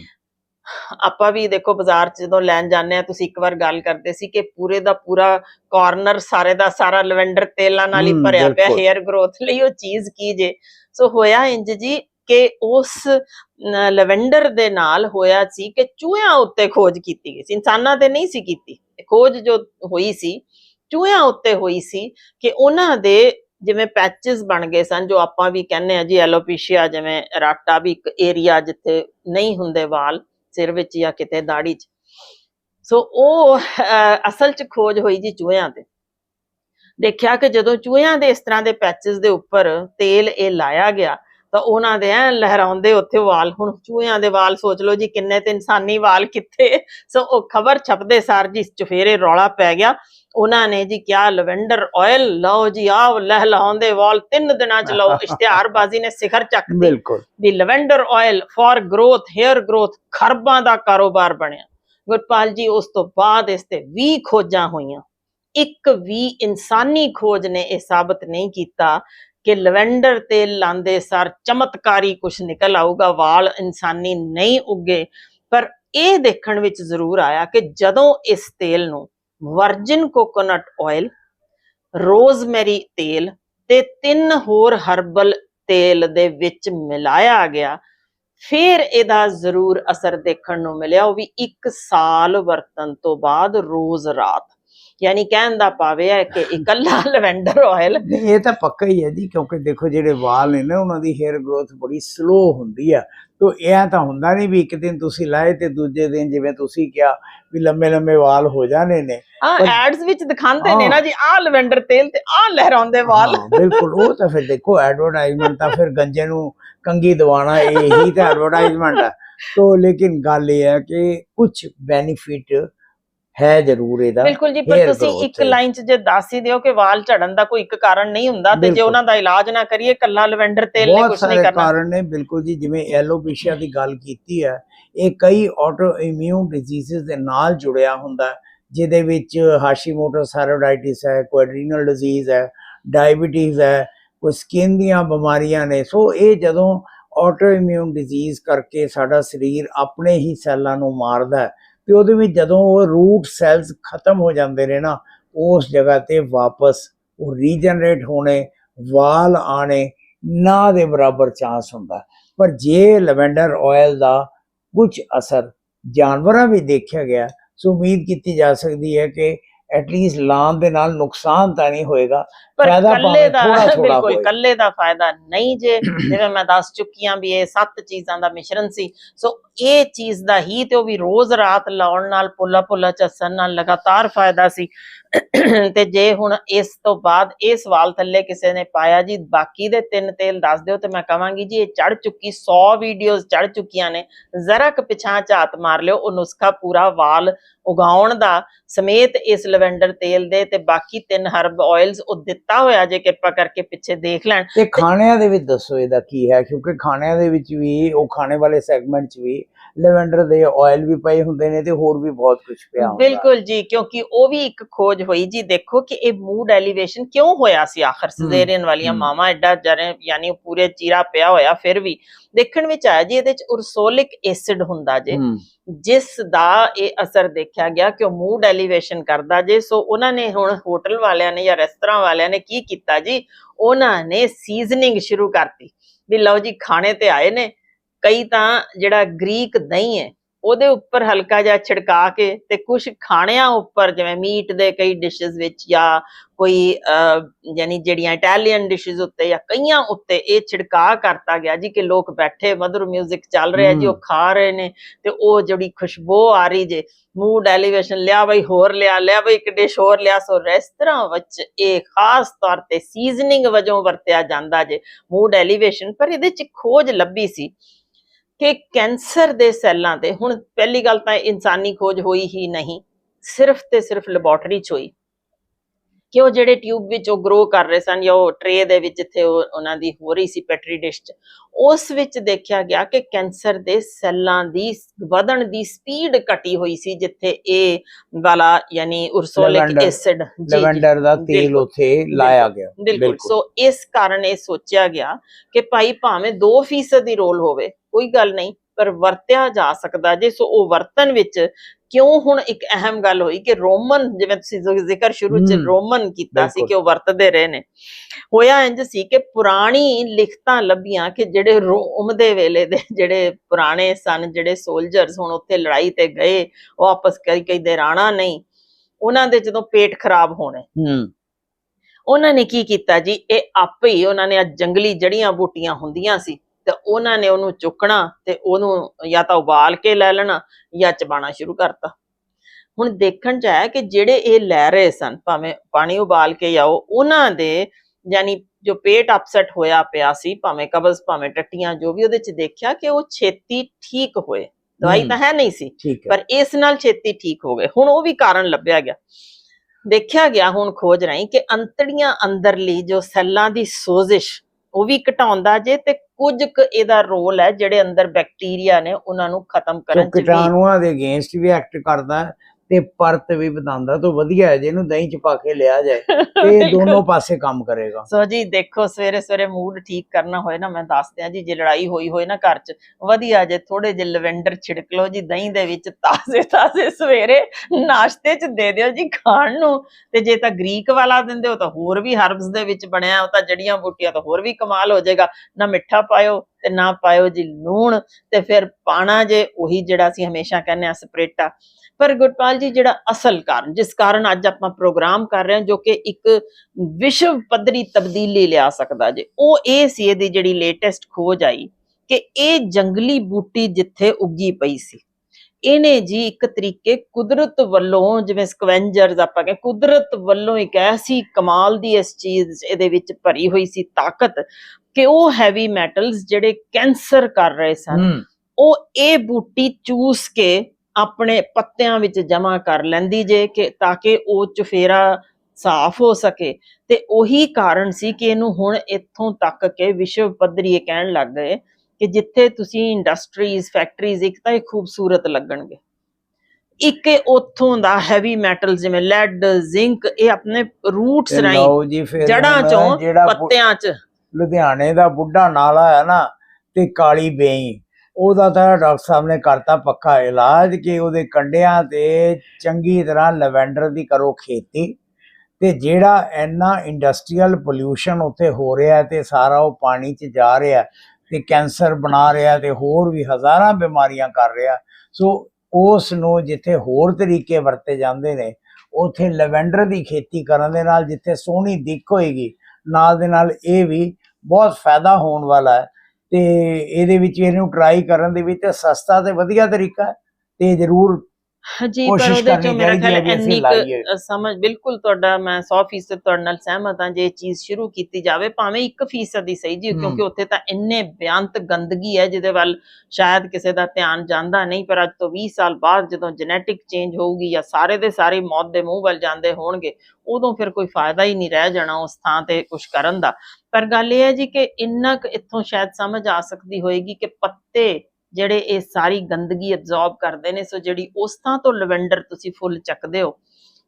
A: ਆਪਾਂ ਵੀ ਦੇਖੋ ਬਾਜ਼ਾਰ ਚ ਜਦੋਂ ਲੈਣ ਜਾਂਦੇ ਆ ਤੁਸੀਂ ਇੱਕ ਵਾਰ ਗੱਲ ਕਰਦੇ ਸੀ ਕਿ ਪੂਰੇ ਦਾ ਪੂਰਾ ਕਾਰਨਰ ਸਾਰੇ ਦਾ ਸਾਰਾ ਲਵੈਂਡਰ ਤੇਲਾਂ ਨਾਲ ਹੀ ਭਰਿਆ ਪਿਆ। ਹੇਅਰ ਗਰੋਥ ਲਈ ਉਹ ਚੀਜ਼ ਕੀ ਜੇ ਸੋ ਹੋਇਆ ਇੰਜ ਜੀ ਕਿ ਉਸ ਲਵੈਂਡਰ ਦੇ ਨਾਲ ਹੋਇਆ ਸੀ ਕਿ ਚੂਹਿਆਂ ਉੱਤੇ ਖੋਜ ਕੀਤੀ ਗਈ ਸੀ ਇਨਸਾਨਾਂ ਤੇ ਨਹੀਂ ਸੀ ਕੀਤੀ ਖੋਜ ਜੋ ਹੋਈ ਸੀ ਚੂਹਿਆਂ ਉੱਤੇ ਹੋਈ ਸੀ ਕਿ ਉਹਨਾਂ ਦੇ ਜਿਵੇਂ ਪੈਚਸ ਬਣ ਗਏ ਸਨ ਜੋ ਆਪਾਂ ਵੀ ਕਹਿੰਦੇ ਆ ਜੀ ਐਲੋਪੀਸ਼ੀਆ ਜਿਵੇਂ ਰਾਟਾ ਵੀ ਇੱਕ ਏਰੀਆ ਜਿੱਥੇ ਨਹੀਂ ਹੁੰਦੇ ਵਾਲ ਸਿਰ ਵਿੱਚ ਜਾਂ ਕਿਤੇ ਦਾੜੀ 'ਚ। ਸੋ ਉਹ ਅਹ, ਅਸਲ 'ਚ ਖੋਜ ਹੋਈ ਜੀ ਚੂਹਿਆਂ ਤੇ। ਦੇਖਿਆ ਕਿ ਜਦੋਂ ਚੂਹਿਆਂ ਦੇ ਇਸ ਤਰ੍ਹਾਂ ਦੇ ਪੈਚਸ ਦੇ ਉੱਪਰ ਤੇਲ ਇਹ ਲਾਇਆ ਗਿਆ ਤਾਂ ਉਹਨਾਂ ਦੇ ਐ ਲਹਿਰਾਉਂਦੇ ਉੱਥੇ ਵਾਲ ਹੁਣ ਚੂਹਿਆਂ ਦੇ ਵਾਲ ਸੋਚ ਲਓ ਜੀ ਕਿੰਨੇ ਤੇ ਇਨਸਾਨੀ ਵਾਲ ਕਿੱਥੇ? ਸੋ ਉਹ ਖਬਰ ਛਪਦੇ ਸਾਰ ਜੀ ਚੁਫੇਰੇ ਰੌਲਾ ਪੈ ਗਿਆ। ਉਹਨਾਂ ਨੇ ਜੀ ਕਿਹਾ ਲਵੈਂਡਰ ਆਇਲ ਲਓ ਜੀ ਆਹ ਲਹਿਲਾਉਂਦੇ ਵਾਲ ਤਿੰਨ ਦਿਨਾਂ ਚ ਲਓ। ਇਸ਼ਤਿਹਾਰਬਾਜ਼ੀ ਨੇ ਸਿਖਰ ਚੱਕਦੀ
B: ਬਿਲਕੁਲ।
A: ਦੀ lavender oil for growth hair growth ਖਰਬਾਂ ਦਾ ਕਾਰੋਬਾਰ ਬਣਿਆ। ਗੁਰਪਾਲ ਜੀ ਉਸ ਤੋਂ ਬਾਅਦ ਇਸ ਤੇ 20 ਖੋਜਾਂ ਹੋਈਆਂ। ਇੱਕ ਵੀ ਇਨਸਾਨੀ ਖੋਜ ਨੇ ਇਹ ਸਾਬਤ ਨਹੀਂ ਕੀਤਾ ਕਿ ਲਵੈਂਡਰ ਤੇਲ ਲਾਂਦੇ ਸਰ ਚਮਤਕਾਰੀ ਕੁਝ ਨਿਕਲ ਆਊਗਾ, ਵਾਲ ਇਨਸਾਨੀ ਨਹੀਂ ਉੱਗੇ। ਪਰ ਇਹ ਦੇਖਣ ਵਿੱਚ ਜ਼ਰੂਰ ਆਇਆ ਕਿ ਜਦੋਂ ਇਸ ਤੇਲ ਨੂੰ ਵਰਜਿਨ ਕੋਕੋਨਟ ਆਇਲ ਰੋਜ਼ਮੈਰੀ ਤੇਲ ਤੇ ਤਿੰਨ ਹੋਰ ਹਰਬਲ ਤੇਲ ਦੇ ਵਿੱਚ ਮਿਲਾਇਆ ਗਿਆ, ਫਿਰ ਇਹਦਾ ਜ਼ਰੂਰ ਅਸਰ ਦੇਖਣ ਨੂੰ ਮਿਲਿਆ। ਉਹ ਵੀ 1 ਸਾਲ ਵਰਤਣ ਤੋਂ ਬਾਅਦ ਰੋਜ਼ ਰਾਤ ਯਾਨੀ ਕਹਿਣ ਦਾ ਇਹ ਹੈ ਕਿ ਇਕੱਲਾ ਲਵੈਂਡਰ ਆਇਲ
B: ਇਹ ਤਾਂ ਪੱਕਾ ਹੀ ਹੈ ਜੀ ਕਿਉਂਕਿ ਦੇਖੋ ਜਿਹੜੇ ਵਾਲ ਨੇ ਨਾ ਉਹਨਾਂ ਦੀ ਹੇਅਰ ਗਰੋਥ ਬੜੀ ਸਲੋ ਹੁੰਦੀ ਆ। ਤੋ ਇਹ ਤਾਂ ਹੁੰਦਾ ਨਹੀਂ ਵੀ ਇੱਕ ਦਿਨ ਤੁਸੀਂ ਲਾਏ ਤੇ ਦੂਜੇ ਦਿਨ ਜਿਵੇਂ ਤੁਸੀਂ ਕਿਹਾ ਵੀ ਲੰਮੇ ਲੰਮੇ ਵਾਲ ਹੋ ਜਾਣੇ ਨੇ।
A: ਆ ਐਡਸ ਵਿੱਚ ਦਿਖਾਉਂਦੇ ਨੇ। ਨਾ ਜੀ ਆਹ ਲਵੈਂਡਰ ਤੇਲ ਤੇ ਆਹ ਲਹਿਰਾਉਂਦੇ ਵਾਲ।
B: ਬਿਲਕੁਲ ਉਹ ਤਾਂ ਫਿਰ ਦੇਖੋ ਐਡਵਰਟਾਈਜ਼ਮੈਂਟ ਤਾਂ ਫਿਰ ਗੰਜੇ ਨੂੰ ਕੰਗੀ ਦਵਾਣਾ ਇਹੀ ਤਾਂ ਐਡਵਰਟਾਈਜ਼ਮੈਂਟ ਹੈ ਤੋ ਲੇਕਿਨ ਗੱਲ ਇਹ ਹੈ ਕਿ ਕੁਝ ਬੈਨੀਫਿਟ ਹੈ ਜ਼ਰੂਰ ਇਹਦਾ
A: ਬਿਲਕੁਲ ਜੀ ਪਰ ਤੁਸੀਂ ਇੱਕ। ਲਾਈਨ 'ਚ ਜੇ ਦੱਸ ਹੀ ਦਿਓ ਕਿ ਵਾਲ ਝੜਨ ਦਾ ਕੋਈ ਇੱਕ ਕਾਰਨ ਨਹੀਂ ਹੁੰਦਾ ਤੇ ਜੇ। ਉਹਨਾਂ ਦਾ ਇਲਾਜ ਨਾ ਕਰੀਏ ਕੱਲਾ ਲਵੈਂਡਰ ਤੇਲ ਨੇ ਕੁਝ ਨਹੀਂ ਕਰਨਾ
B: ਕਾਰਨ ਨੇ ਬਿਲਕੁਲ ਜੀ ਜਿਵੇਂ ਐਲੋਪੀਸ਼ੀਆ ਦੀ ਗੱਲ ਕੀਤੀ ਹੈ ਇਹ ਕਈ ਆਟੋ ਇਮਿਊਨ ਡਿਜ਼ੀਜ਼ਸ ਦੇ ਨਾਲ ਜੁੜਿਆ ਹੁੰਦਾ ਜਿਹਦੇ ਵਿੱਚ ਹਾਸ਼ੀਮੋਟੋ ਥਾਇਰੋਇਡਾਈਟਿਸ ਹੈ ਕੁਐਡਰੀਨਲ ਡਿਜ਼ੀਜ਼ ਹੈ ਡਾਇਬੀਟੀਜ਼ ਹੈ ਕੋਈ ਸਕਿਨ ਦੀਆਂ ਬਿਮਾਰੀਆਂ ਨੇ ਸੋ ਇਹ ਜਦੋਂ ਆਟੋ ਇਮਿਊਨ ਡਿਜ਼ੀਜ਼ ਕਰਕੇ ਸਾਡਾ ਸਰੀਰ ਆਪਣੇ ਹੀ ਸੈੱਲਾਂ ਨੂੰ ਮਾਰਦਾ ਹੈ ਤੇ ਉਹਦੇ ਵਿੱਚ ਜਦੋਂ ਉਹ ਰੂਟ ਸੈਲਸ ਖਤਮ ਹੋ ਜਾਂਦੇ ਨੇ ਨਾ ਉਸ ਜਗ੍ਹਾ ਤੇ ਵਾਪਸ ਉਹ ਰੀਜਨਰੇਟ ਹੋਣੇ ਵਾਲ ਆਣੇ ਨਾ ਦੇ ਬਰਾਬਰ ਚਾਂਸ ਹੁੰਦਾ ਪਰ ਜੇ ਲਵੈਂਡਰ ਆਇਲ ਦਾ ਕੁਝ ਅਸਰ ਜਾਨਵਰਾਂ ਵਿੱਚ ਦੇਖਿਆ ਗਿਆ ਸੋ ਉਮੀਦ ਕੀਤੀ ਜਾ ਸਕਦੀ ਹੈ ਕਿ ਐਟਲੀਸਟ ਲਾਉਣ ਦੇ ਨਾਲ ਨੁਕਸਾਨ ਤਾਂ ਨਹੀਂ ਹੋਏਗਾ ਫਾਇਦਾ
A: ਕੱਲੇ ਦਾ ਬਿਲਕੁਲ। ਕੱਲੇ ਦਾ ਫਾਇਦਾ ਨਹੀਂ ਜੇ ਜਿਵੇਂ ਮੈਂ ਦੱਸ ਚੁੱਕੀ ਹਾਂ ਵੀ ਇਹ ਸੱਤ ਚੀਜ਼ਾਂ ਦਾ ਮਿਸ਼ਰਣ ਸੀ ਸੋ ਇਹ ਚੀਜ਼ ਦਾ ਹੀ ਤੇ ਉਹ ਵੀ ਰੋਜ਼ ਰਾਤ ਲਾਉਣ ਨਾਲ ਪੁੱਲਾ ਪੁੱਲਾ ਚੱਸਣ ਨਾਲ ਲਗਾਤਾਰ ਫਾਇਦਾ ਸੀ। ਤੇ ਜੇ ਹੁਣ ਇਸ ਤੋਂ ਬਾਅਦ ਇਹ ਸਵਾਲ ਥੱਲੇ ਕਿਸੇ ਨੇ ਪਾਇਆ ਜੀ, ਬਾਕੀ ਦੇ ਤਿੰਨ ਤੇਲ ਦੱਸ ਦਿਓ ਤੇ ਮੈਂ ਕਵਾਂਗੀ ਜੀ ਇਹ ਚੜ ਚੁੱਕੀ 100 ਵੀਡੀਓਜ਼ ਚੜ ਚੁੱਕੀਆਂ ਨੇ, ਜ਼ਰਾ ਕੁ ਪਿਛਾਂ ਝਾਤ ਮਾਰ ਲਿਓ, ਉਹ ਨੁਸਖਾ ਪੂਰਾ ਵਾਲ ਉਗਾਉਣ ਦਾ ਸਮੇਤ ਇਸ ਲਵੈਂਡਰ ਤੇਲ ਦੇ ਤੇ ਬਾਕੀ ਤਿੰਨ ਹਰਬ ਆਇਲਸ ਉਹ ਦਿੱਤਾ ਹੋਇਆ ਜੇ ਕਿਰਪਾ ਕਰਕੇ ਪਿੱਛੇ ਦੇਖ ਲੈਣ।
B: ਤੇ ਖਾਣਿਆਂ ਦੇ ਵਿੱਚ ਦੱਸੋ ਇਹਦਾ ਕੀ ਹੈ, ਕਿਉਂਕਿ ਖਾਣਿਆਂ ਦੇ ਵਿੱਚ ਵੀ, ਉਹ ਖਾਣੇ ਵਾਲੇ ਸੈਗਮੈਂਟ 'ਚ ਵੀ ਲਵੈਂਡਰ ਦੇ ਆਇਲ ਵੀ ਪਏ ਹੁੰਦੇ ਨੇ ਤੇ ਹੋਰ ਵੀ ਬਹੁਤ ਕੁਝ ਪਿਆ ਹੁੰਦਾ।
A: ਬਿਲਕੁਲ ਜੀ ਕਿਉਂਕਿ ਉਹ ਵੀ ਇੱਕ ਖੋਜ ਹੋਈ ਜੀ। ਦੇਖੋ ਕਿ ਇਹ ਮੂਡ ਐਲੀਵੇਸ਼ਨ ਕਿਉਂ ਹੋਇਆ ਸੀ ਆਖਰ? ਸਜ਼ੇਰੀਅਨ ਵਾਲੀਆਂ। ਮਾਵਾਂ ਐਡਾ ਜਰੇ ਯਾਨੀ ਪੂਰੇ ਚੀਰਾ ਪਿਆ ਹੋਇਆ ਫਿਰ ਵੀ। ਦੇਖਣ ਵਿੱਚ ਆਇਆ ਜੀ ਇਹਦੇ ਚ ਉਰਸੋਲਿਕ ਐਸਿਡ ਹੁੰਦਾ ਜੇ। ਜਿਸ ਦਾ ਇਹ ਅਸਰ ਦੇਖਿਆ ਗਿਆ ਕਿ ਉਹ ਮੂਡ ਐਲੀਵੇਸ਼ਨ ਕਰਦਾ ਜੇ। ਸੋ ਉਹਨਾਂ ਨੇ ਹੁਣ ਹੋਟਲ ਵਾਲਿਆਂ ਨੇ ਜਾਂ ਰੈਸਟੋਰਾਂ ਵਾਲਿਆਂ ਨੇ ਕੀ ਕੀਤਾ ਜੀ? ਉਹਨਾਂ ਨੇ ਸੀਜ਼ਨਿੰਗ ਸ਼ੁਰੂ ਕਰਤੀ। ਵੀ ਲਓ ਜੀ ਖਾਣੇ ਤੇ ਆਏ ਨੇ। ਕਈ ਤਾਂ ਜਿਹੜਾ ਗ੍ਰੀਕ ਦਹੀਂ ਹੈ ਉਹਦੇ ਉੱਪਰ ਹਲਕਾ ਜਿਹਾ ਛਿੜਕਾ ਕੇ ਤੇ ਕੁਝ ਖਾਣਿਆਂ ਉੱਪਰ ਜਿਵੇਂ ਮੀਟ ਦੇ ਕਈ ਡਿਸ਼ਸ ਵਿੱਚ ਜਾਂ ਕੋਈ ਯਾਨੀ ਜਿਹੜੀਆਂ ਇਟਾਲੀਅਨ ਡਿਸ਼ਸ ਉੱਤੇ ਜਾਂ ਕਈਆਂ ਉੱਤੇ ਇਹ ਛਿੜਕਾ ਕਰਤਾ ਗਿਆ ਜੀ ਕਿ ਲੋਕ ਬੈਠੇ ਮਧੁਰ 뮤직 ਚੱਲ ਰਿਹਾ ਜੀ ਉਹ। ਖਾ ਰਹੇ ਨੇ ਤੇ ਉਹ ਜਿਹੜੀ ਖੁਸ਼ਬੂ ਆ ਰਹੀ ਜੇ ਮੂਡ ਐਲੀਵੇਸ਼ਨ ਲਿਆ ਬਈ ਹੋਰ ਲਿਆ ਲਿਆ ਬਈ ਇੱਕ ਡਿਸ਼ ਹੋਰ ਲਿਆ ਸੋ ਰੈਸਟੋਰਾਂ ਵਿੱਚ ਇਹ ਖਾਸ ਤੌਰ ਤੇ ਸੀਜ਼ਨਿੰਗ ਵਜੋਂ ਵਰਤਿਆ ਜਾਂਦਾ ਜੇ ਮੂਡ ਐਲੀਵੇਸ਼ਨ ਪਰ ਇਹਦੇ ਚ ਖੋਜ ਲੱਭੀ ਸੀ ਕਿ ਕੈਂਸਰ ਦੇ ਸੈੱਲਾਂ ਤੇ ਹੁਣ ਪਹਿਲੀ ਗੱਲ ਤਾਂ ਇਨਸਾਨੀ ਖੋਜ ਹੋਈ ਹੀ ਨਹੀਂ, ਸਿਰਫ ਤੇ ਸਿਰਫ ਲੈਬੋਰਟਰੀ ਚ ਹੋਈ। ਕਿ ਉਹ ਜਿਹੜੇ ਟਿਊਬ ਵਿੱਚ ਉਹ ਗਰੋ ਕਰ ਰਹੇ ਸਨ ਜਾਂ ਉਹ ਟਰੇ ਦੇ ਵਿੱਚ ਜਿੱਥੇ ਉਹ ਉਹਨਾਂ ਦੀ ਹੋ ਰਹੀ ਸੀ ਪੈਟਰੀ ਡਿਸ਼ ਚ ਉਸ ਵਿੱਚ ਦੇਖਿਆ ਗਿਆ ਕਿ ਕੈਂਸਰ ਦੇ ਸੈੱਲਾਂ ਦੀ ਵਧਣ ਦੀ ਸਪੀਡ ਘਟੀ ਹੋਈ ਸੀ ਜਿੱਥੇ ਇਹ ਵਾਲਾ ਯਾਨੀ ਉਰਸੋਲਿਕ ਐਸਿਡ
B: ਲਵੈਂਡਰ ਦਾ ਤੇਲ। ਉੱਥੇ ਲਾਇਆ ਗਿਆ।
A: ਬਿਲਕੁਲ। ਸੋ ਇਸ ਕਾਰਨ ਇਹ ਸੋਚਿਆ ਗਿਆ ਕਿ ਭਾਈ ਭਾਵੇਂ 2% ਹੀ ਰੋਲ ਹੋਵੇ ਕੋਈ ਗੱਲ ਨਹੀਂ ਪਰ ਵਰਤਿਆ ਜਾ ਸਕਦਾ ਜੇ ਸੋ ਉਹ ਵਰਤਨ ਵਿੱਚ ਕਿਉਂ ਹੁਣ ਇੱਕ ਅਹਿਮ ਗੱਲ ਹੋਈ ਕਿ ਰੋਮਨ ਜਿਵੇਂ ਤੁਸੀਂ ਜ਼ਿਕਰ ਸ਼ੁਰੂ ਚ ਰੋਮਨ ਕੀਤਾ ਸੀ। ਕਿ ਉਹ ਵਰਤਦੇ ਰਹੇ ਨੇ ਹੋਇਆ ਇੰਜ ਸੀ ਕਿ ਪੁਰਾਣੀ ਲਿਖਤਾਂ ਲੱਭੀਆਂ ਕਿ ਜਿਹੜੇ ਰੋਮ ਦੇ ਵੇਲੇ ਦੇ ਜਿਹੜੇ ਪੁਰਾਣੇ ਸਨ ਜਿਹੜੇ ਸੋਲਜਰਸ ਹੁਣ ਉੱਥੇ ਲੜਾਈ ਤੇ ਗਏ ਉਹ ਆਪਸ ਕਈ ਕਈ ਦੇ ਰਾਣਾ ਨਹੀਂ ਉਹਨਾਂ ਦੇ ਜਦੋਂ ਪੇਟ ਖਰਾਬ ਹੋਣੇ।
B: ਹੂੰ।
A: ਉਹਨਾਂ ਨੇ ਕੀ ਕੀਤਾ ਜੀ? ਇਹ ਆਪੇ ਹੀ ਉਹਨਾਂ ਨੇ ਜੰਗਲੀ ਜੜੀਆਂ ਬੂਟੀਆਂ ਹੁੰਦੀਆਂ ਸੀ ਤੇ ਉਹਨਾਂ ਨੇ ਉਹਨੂੰ ਚੁੱਕਣਾ ਤੇ ਉਹਨੂੰ ਜਾਂ ਤਾਂ ਉਬਾਲ ਕੇ ਲੈ ਲੈਣਾ ਜਾਂ ਚਬਾਣਾ ਸ਼ੁਰੂ ਕਰਤਾ। ਹੁਣ ਦੇਖਣ ਚ ਆਇਆ ਕਿ ਜਿਹੜੇ ਇਹ ਲੈ ਰਹੇ ਸਨ ਭਾਵੇਂ ਪਾਣੀ ਉਬਾਲ ਕੇ ਜਾਓ ਉਹਨਾਂ ਦੇ ਯਾਨੀ ਜੋ ਪੇਟ ਅਪਸੈਟ ਹੋਇਆ ਪਿਆ ਸੀ ਭਾਵੇਂ ਕਬਜ਼ ਭਾਵੇਂ ਟੱਟੀਆਂ ਜੋ ਵੀ ਉਹਦੇ ਚ ਦੇਖਿਆ ਕਿ ਉਹ ਛੇਤੀ ਠੀਕ ਹੋਏ। ਦਵਾਈ। ਤਾਂ ਹੈ ਨਹੀਂ ਸੀ ਪਰ ਇਸ ਨਾਲ ਛੇਤੀ ਠੀਕ ਹੋ ਗਏ। ਹੁਣ ਉਹ ਵੀ ਕਾਰਨ ਲੱਭਿਆ ਗਿਆ। ਦੇਖਿਆ ਗਿਆ ਹੁਣ ਖੋਜ ਰਾਹੀਂ ਕਿ ਅੰਤੜੀਆਂ ਅੰਦਰਲੀ ਜੋ ਸੈੱਲਾਂ ਦੀ ਸੋਜ਼ਿਸ਼ ਉਹ ਵੀ ਘਟਾਉਂਦਾ ਜੇ ਤੇ ਕੁਝ ਕੁ ਇਹਦਾ ਰੋਲ ਹੈ ਜਿਹੜੇ ਅੰਦਰ ਬੈਕਟੀਰੀਆ ਨੇ ਉਹਨਾਂ ਨੂੰ ਖਤਮ ਕਰਨ ਚ ਵੀ
B: ਕੀਟਾਣੂਆਂ ਦੇ ਅਗੇਂਸਟ ਵੀ ਐਕਟ ਕਰਦਾ ਹੈ। ਤੇ ਪਰਤ ਵੀ ਵਧਾਉਂਦਾ ਤੋਂ ਵਧੀਆ ਹੈ ਜੇ ਇਹਨੂੰ ਦਹੀਂ ਚ ਪਾ ਕੇ ਲਿਆ ਜਾਏ ਤੇ ਇਹ ਦੋਨੋਂ ਪਾਸੇ ਕੰਮ ਕਰੇਗਾ।
A: ਸੋ ਜੀ ਦੇਖੋ ਸਵੇਰੇ ਸਵੇਰੇ ਮੂਡ ਠੀਕ ਕਰਨਾ ਹੋਏ ਨਾ ਮੈਂ ਦੱਸ ਦਿਆਂ ਜੀ ਜੇ ਲੜਾਈ ਹੋਈ ਹੋਏ ਨਾ ਘਰ 'ਚ ਵਧੀਆ ਜੇ ਥੋੜੇ ਜਿਹੇ ਲਵੈਂਡਰ ਛਿੜਕ ਲਓ ਜੀ ਦਹੀਂ ਦੇ ਵਿੱਚ ਤਾਜ਼ੇ ਤਾਜ਼ੇ ਸਵੇਰੇ ਨਾਸ਼ਤੇ 'ਚ ਦੇ ਦਿਓ ਜੀ ਖਾਣ ਨੂੰ ਤੇ ਜੇ ਤਾਂ ਗ੍ਰੀਕ ਵਾਲਾ ਦਿੰਦੇ ਹੋ ਤਾਂ ਹੋਰ ਵੀ ਹਰਬਸ ਦੇ ਵਿੱਚ ਬਣਿਆ ਉਹ ਤਾਂ ਜੜੀਆਂ ਬੂਟੀਆਂ ਤਾਂ ਹੋਰ ਵੀ ਕਮਾਲ ਹੋ ਜਾਏਗਾ। ਨਾ ਮਿੱਠਾ ਪਾਇਓ ਤੇ ਨਾ ਪਾਇਓ ਜੀ ਲੂਣ ਤੇ ਫਿਰ ਪਾਣਾ ਜੇ, ਉਹੀ ਜਿਹੜਾ ਅਸੀਂ ਹਮੇਸ਼ਾ ਕਹਿੰਦੇ ਆ ਸਪਰੇਟਾ। ਪਰ ਗੁਰਪਾਲ ਜੀ, ਜਿਹੜਾ ਅਸਲ ਕਾਰਨ, ਜਿਸ ਕਾਰਨ ਅੱਜ ਆਪਾਂ ਪ੍ਰੋਗਰਾਮ ਕਰ ਰਹੇ ਹਾਂ, ਜੋ ਕਿ ਇੱਕ ਵਿਸ਼ਵ ਪੱਧਰੀ ਤਬਦੀਲੀ ਲਿਆ ਸਕਦਾ ਜੇ, ਉਹ ਇਹ ਸੀ ਇਹਦੀ ਜਿਹੜੀ ਲੇਟੈਸਟ ਖੋਜ ਆਈ ਕਿ ਇਹ ਜੰਗਲੀ ਬੂਟੀ ਜਿੱਥੇ ਉੱਗੀ ਪਈ ਸੀ। ਇਹਨੇ ਜੀ ਇੱਕ ਤਰੀਕੇ ਕੁਦਰਤ ਵੱਲੋਂ ਜਿਵੇਂ ਸਕਵੈਂਜਰਸ ਆਪਾਂ ਕਹਿੰਦੇ ਕੁਦਰਤ ਵੱਲੋਂ ਇੱਕ ਐਸੀ ਕਮਾਲ ਦੀ ਇਸ ਚੀਜ਼ ਇਹਦੇ ਵਿੱਚ ਭਰੀ ਹੋਈ ਸੀ ਤਾਕਤ ਕਿ ਉਹ ਹੈਵੀ ਮੈਟਲਸ ਜਿਹੜੇ ਕੈਂਸਰ ਕਰ ਰਹੇ ਸਨ ਉਹ ਇਹ ਬੂਟੀ ਚੂਸ ਕੇ ਆਪਣੇ ਪੱਤਿਆਂ ਵਿੱਚ ਜਮਾ ਕਰ ਲੈਂਦੀ ਜੇ ਕਿ ਤਾਂ ਕਿ ਉਹ ਚੁਫੇਰਾ ਸਾਫ਼ ਹੋ ਸਕੇ ਤੇ ਉਹੀ ਕਾਰਨ ਸੀ ਕਿ ਇਹਨੂੰ ਹੁਣ ਇੱਥੋਂ ਤੱਕ ਕਿ ਵਿਸ਼ਵ ਪੱਧਰੀ ਕਹਿਣ ਲੱਗ ਗਏ ਕਿ ਜਿੱਥੇ ਤੁਸੀਂ ਇੰਡਸਟਰੀਜ਼ ਫੈਕਟਰੀਜ਼ ਇੱਕ ਤਾਂ ਇਹ ਖੂਬਸੂਰਤ ਲੱਗਣਗੇ। ਇੱਕ ਉੱਥੋਂ ਦਾ ਹੈਵੀ ਮੈਟਲ ਜਿਵੇਂ ਲੈਡ ਜ਼ਿੰਕ ਇਹ ਆਪਣੇ ਰੂਟਸ
B: ਫਿਰ
A: ਜੜਾਂ ਚੋਂ ਪੱਤਿਆਂ 'ਚ।
B: ਲੁਧਿਆਣੇ ਦਾ ਬੁੱਢਾ ਨਾਲਾ ਹੈ ਨਾ ਤੇ ਕਾਲੀ ਬੇਈ ਉਹਦਾ ਤਾਂ ਡਾਕਟਰ ਸਾਹਿਬ ਨੇ ਕਰਤਾ ਪੱਕਾ ਇਲਾਜ ਕਿ ਉਹਦੇ ਕੰਡਿਆਂ ਤੇ ਚੰਗੀ ਤਰ੍ਹਾਂ ਲਵੈਂਡਰ ਦੀ ਕਰੋ ਖੇਤੀ ਤੇ ਜਿਹੜਾ ਇੰਨਾ ਇੰਡਸਟਰੀਅਲ ਪੋਲਿਊਸ਼ਨ ਉੱਥੇ ਹੋ ਰਿਹਾ ਤੇ ਸਾਰਾ ਉਹ ਪਾਣੀ 'ਚ ਜਾ ਰਿਹਾ ਤੇ ਕੈਂਸਰ ਬਣਾ ਰਿਹਾ ਤੇ ਹੋਰ ਵੀ ਹਜ਼ਾਰਾਂ ਬਿਮਾਰੀਆਂ ਕਰ ਰਿਹਾ। ਸੋ ਉਸ ਨੂੰ ਜਿੱਥੇ ਹੋਰ ਤਰੀਕੇ ਵਰਤੇ ਜਾਂਦੇ ਨੇ, ਉਥੇ ਲਵੈਂਡਰ ਦੀ ਖੇਤੀ ਕਰਨ ਦੇ ਨਾਲ ਜਿੱਥੇ ਸੋਹਣੀ ਦਿੱਖ ਹੋਏਗੀ, ਨਾਲ ਦੇ ਨਾਲ ਇਹ ਵੀ ਬਹੁਤ ਫਾਇਦਾ ਹੋਣ ਵਾਲਾ ਹੈ। ਤੇ ਇਹਦੇ ਵਿੱਚ ਇਹਨੂੰ ਟਰਾਈ ਕਰਨ ਦੇ ਵਿੱਚ ਸਸਤਾ ਤੇ ਵਧੀਆ ਤਰੀਕਾ ਹੈ, ਤੇ ਜ਼ਰੂਰ
A: ਜੀ ਪਰ ਉਹਦੇ ਚੋਂ ਮੇਰਾ ਖਿਆਲ ਇੰਨੀ ਸਮਝ ਬਿਲਕੁਲ ਤੁਹਾਡਾ ਮੈਂ 100% ਤੁਹਾਡੇ ਨਾਲ ਸਹਿਮਤ ਹਾਂ ਜੇ ਇਹ ਚੀਜ਼ ਸ਼ੁਰੂ ਕੀਤੀ ਜਾਵੇ ਭਾਵੇਂ 1% ਹੀ ਸਹੀ ਜੀ। ਕਿਉਂਕਿ ਉੱਥੇ ਤਾਂ ਇੰਨੇ ਬਿਆੰਤ ਗੰਦਗੀ ਹੈ ਜਿਹਦੇ ਵੱਲ ਸ਼ਾਇਦ ਕਿਸੇ ਦਾ ਧਿਆਨ ਜਾਂਦਾ ਨਹੀਂ ਪਰ ਅੱਜ ਤੋਂ 20 ਸਾਲ ਬਾਅਦ ਜਦੋਂ ਜੈਨੇਟਿਕ ਚੇਂਜ ਹੋਊਗੀ ਜਾਂ ਸਾਰੇ ਦੇ ਸਾਰੇ ਮੌਤ ਦੇ ਮੂੰਹ ਵੱਲ ਜਾਂਦੇ ਹੋਣਗੇ ਉਦੋਂ ਫਿਰ ਕੋਈ ਫਾਇਦਾ ਹੀ ਨਹੀਂ ਰਹਿ ਜਾਣਾ ਉਸ ਥਾਂ ਤੇ ਕੁਝ ਕਰਨ ਦਾ ਪਰ ਗੱਲ ਇਹ ਹੈ ਜੀ ਕਿ ਇੰਨਾ ਕੁ ਇੱਥੋਂ ਸ਼ਾਇਦ ਸਮਝ ਆ ਸਕਦੀ ਹੋਏਗੀ ਕਿ ਪੱਤੇ ਜਿਹੜੇ ਇਹ ਸਾਰੀ ਗੰਦਗੀ ਐਬਜ਼ੌਰਬ ਕਰਦੇ ਨੇ, ਸੋ ਜਿਹੜੀ ਉਸ ਥਾਂ ਤੋਂ ਲਵੈਂਡਰ ਤੁਸੀਂ ਫੁੱਲ ਚੱਕਦੇ ਹੋ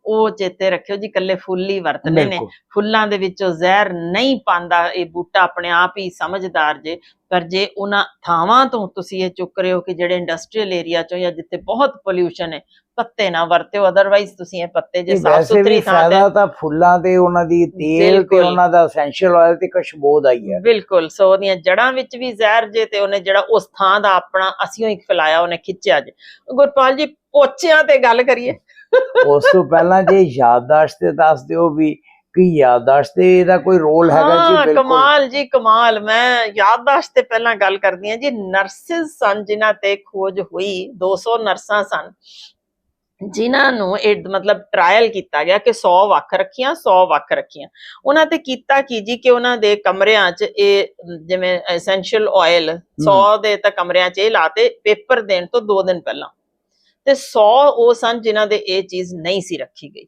A: ਉਹ ਚੇਤੇ ਰੱਖਿਓ ਜੀ ਕੱਲੇ ਫੁੱਲ ਹੀ ਵਰਤਨੇ ਨੇ। ਫੁੱਲਾਂ ਦੇ ਵਿੱਚੋਂ ਜ਼ਹਿਰ ਨਹੀਂ ਪਾਉਂਦਾ ਇਹ ਬੂਟਾ ਆਪਣੇ ਆਪ ਹੀ ਸਮਝਦਾਰ ਜੇ। ਪਰ ਜੇ ਉਹਨਾਂ ਥਾਵਾਂ ਤੋਂ ਤੁਸੀਂ ਇਹ ਚੁੱਕ ਰਹੇ ਹੋ ਕਿ ਜਿਹੜੇ ਇੰਡਸਟਰੀਅਲ ਏਰੀਆ ਚੋਂ ਜਾਂ ਜਿੱਥੇ ਬਹੁਤ ਪੋਲਿਊਸ਼ਨ ਹੈ ਪੱਤੇ ਨਾ ਵਰਤਿਓ ਅਦਰਵਾਈਜ਼ ਤੁਸੀਂ ਇਹ ਪੱਤੇ ਜੇ ਸਾਫ਼ ਸੁਥਰੀ ਥਾਂ ਤੇ
B: ਤਾਂ ਫੁੱਲਾਂ ਦੇ ਉਹਨਾਂ ਦੀ ਤੇਲ ਤੇ। ਉਹਨਾਂ ਦਾ ਐਸੈਂਸ਼ੀਅਲ ਆਇਲ ਤੇ ਖੁਸ਼ਬੂ ਦਾ ਹੀ ਹੈ।
A: ਬਿਲਕੁਲ ਸੋ ਉਹਦੀਆਂ ਜੜਾਂ ਵਿੱਚ ਵੀ ਜ਼ਹਿਰ ਜੇ ਤੇ ਉਹਨੇ ਜਿਹੜਾ ਉਸ ਥਾਂ ਦਾ ਆਪਣਾ ਅਸੀਂ ਹੀ ਫੈਲਾਇਆ ਉਹਨੇ ਖਿੱਚਿਆ ਜੇ। ਗੁਰਪਾਲ ਜੀ ਪੋਚਿਆਂ ਤੇ ਗੱਲ ਕਰੀਏ।
B: ਉਸ ਤੋਂ ਪਹਿਲਾਂ ਜੇ ਯਾਦਦਾਸ਼ਤ ਤੇ ਦੱਸ ਦਿਓ ਵੀ ਕਿ ਯਾਦਦਾਸ਼ਤ ਤੇ ਇਹਦਾ ਕੋਈ ਰੋਲ ਹੈਗਾ ਜੀ? ਬਿਲਕੁਲ।
A: ਕਮਾਲ ਜੀ ਕਮਾਲ। ਮੈਂ ਯਾਦਦਾਸ਼ਤ ਤੇ ਪਹਿਲਾਂ ਗੱਲ ਕਰਦੀ ਹਾਂ ਜੀ। ਨਰਸਿਸ ਸਨ ਜਿਨ੍ਹਾਂ ਤੇ ਖੋਜ ਹੋਈ। 200 ਨਰਸਾਂ ਸਨ। ਜਿਨ੍ਹਾਂ ਨੂੰ ਇਹ ਮਤਲਬ ਟ੍ਰਾਇਲ ਕੀਤਾ ਗਿਆ ਕਿ 100 ਵੱਖ ਰੱਖੀਆਂ 100 ਵੱਖ ਰੱਖੀਆਂ। ਉਹਨਾਂ ਤੇ ਕੀਤਾ ਕੀ ਜੀ ਕਿ ਉਹਨਾਂ ਦੇ ਕਮਰਿਆਂ 'ਚ ਇਹ ਜਿਵੇਂ ਐਸੈਂਸ਼ੀਅਲ ਆਇਲ 100 ਦੇ ਤਾਂ ਕਮਰਿਆਂ 'ਚ ਇਹ ਲਾਤੇ ਪੇਪਰ ਦੇਣ ਤੋਂ 2 ਦਿਨ ਪਹਿਲਾਂ। ਤੇ 100 ਉਹ ਸਨ ਜਿਨ੍ਹਾਂ ਦੇ ਇਹ ਚੀਜ਼ ਨਹੀਂ ਸੀ ਰੱਖੀ ਗਈ।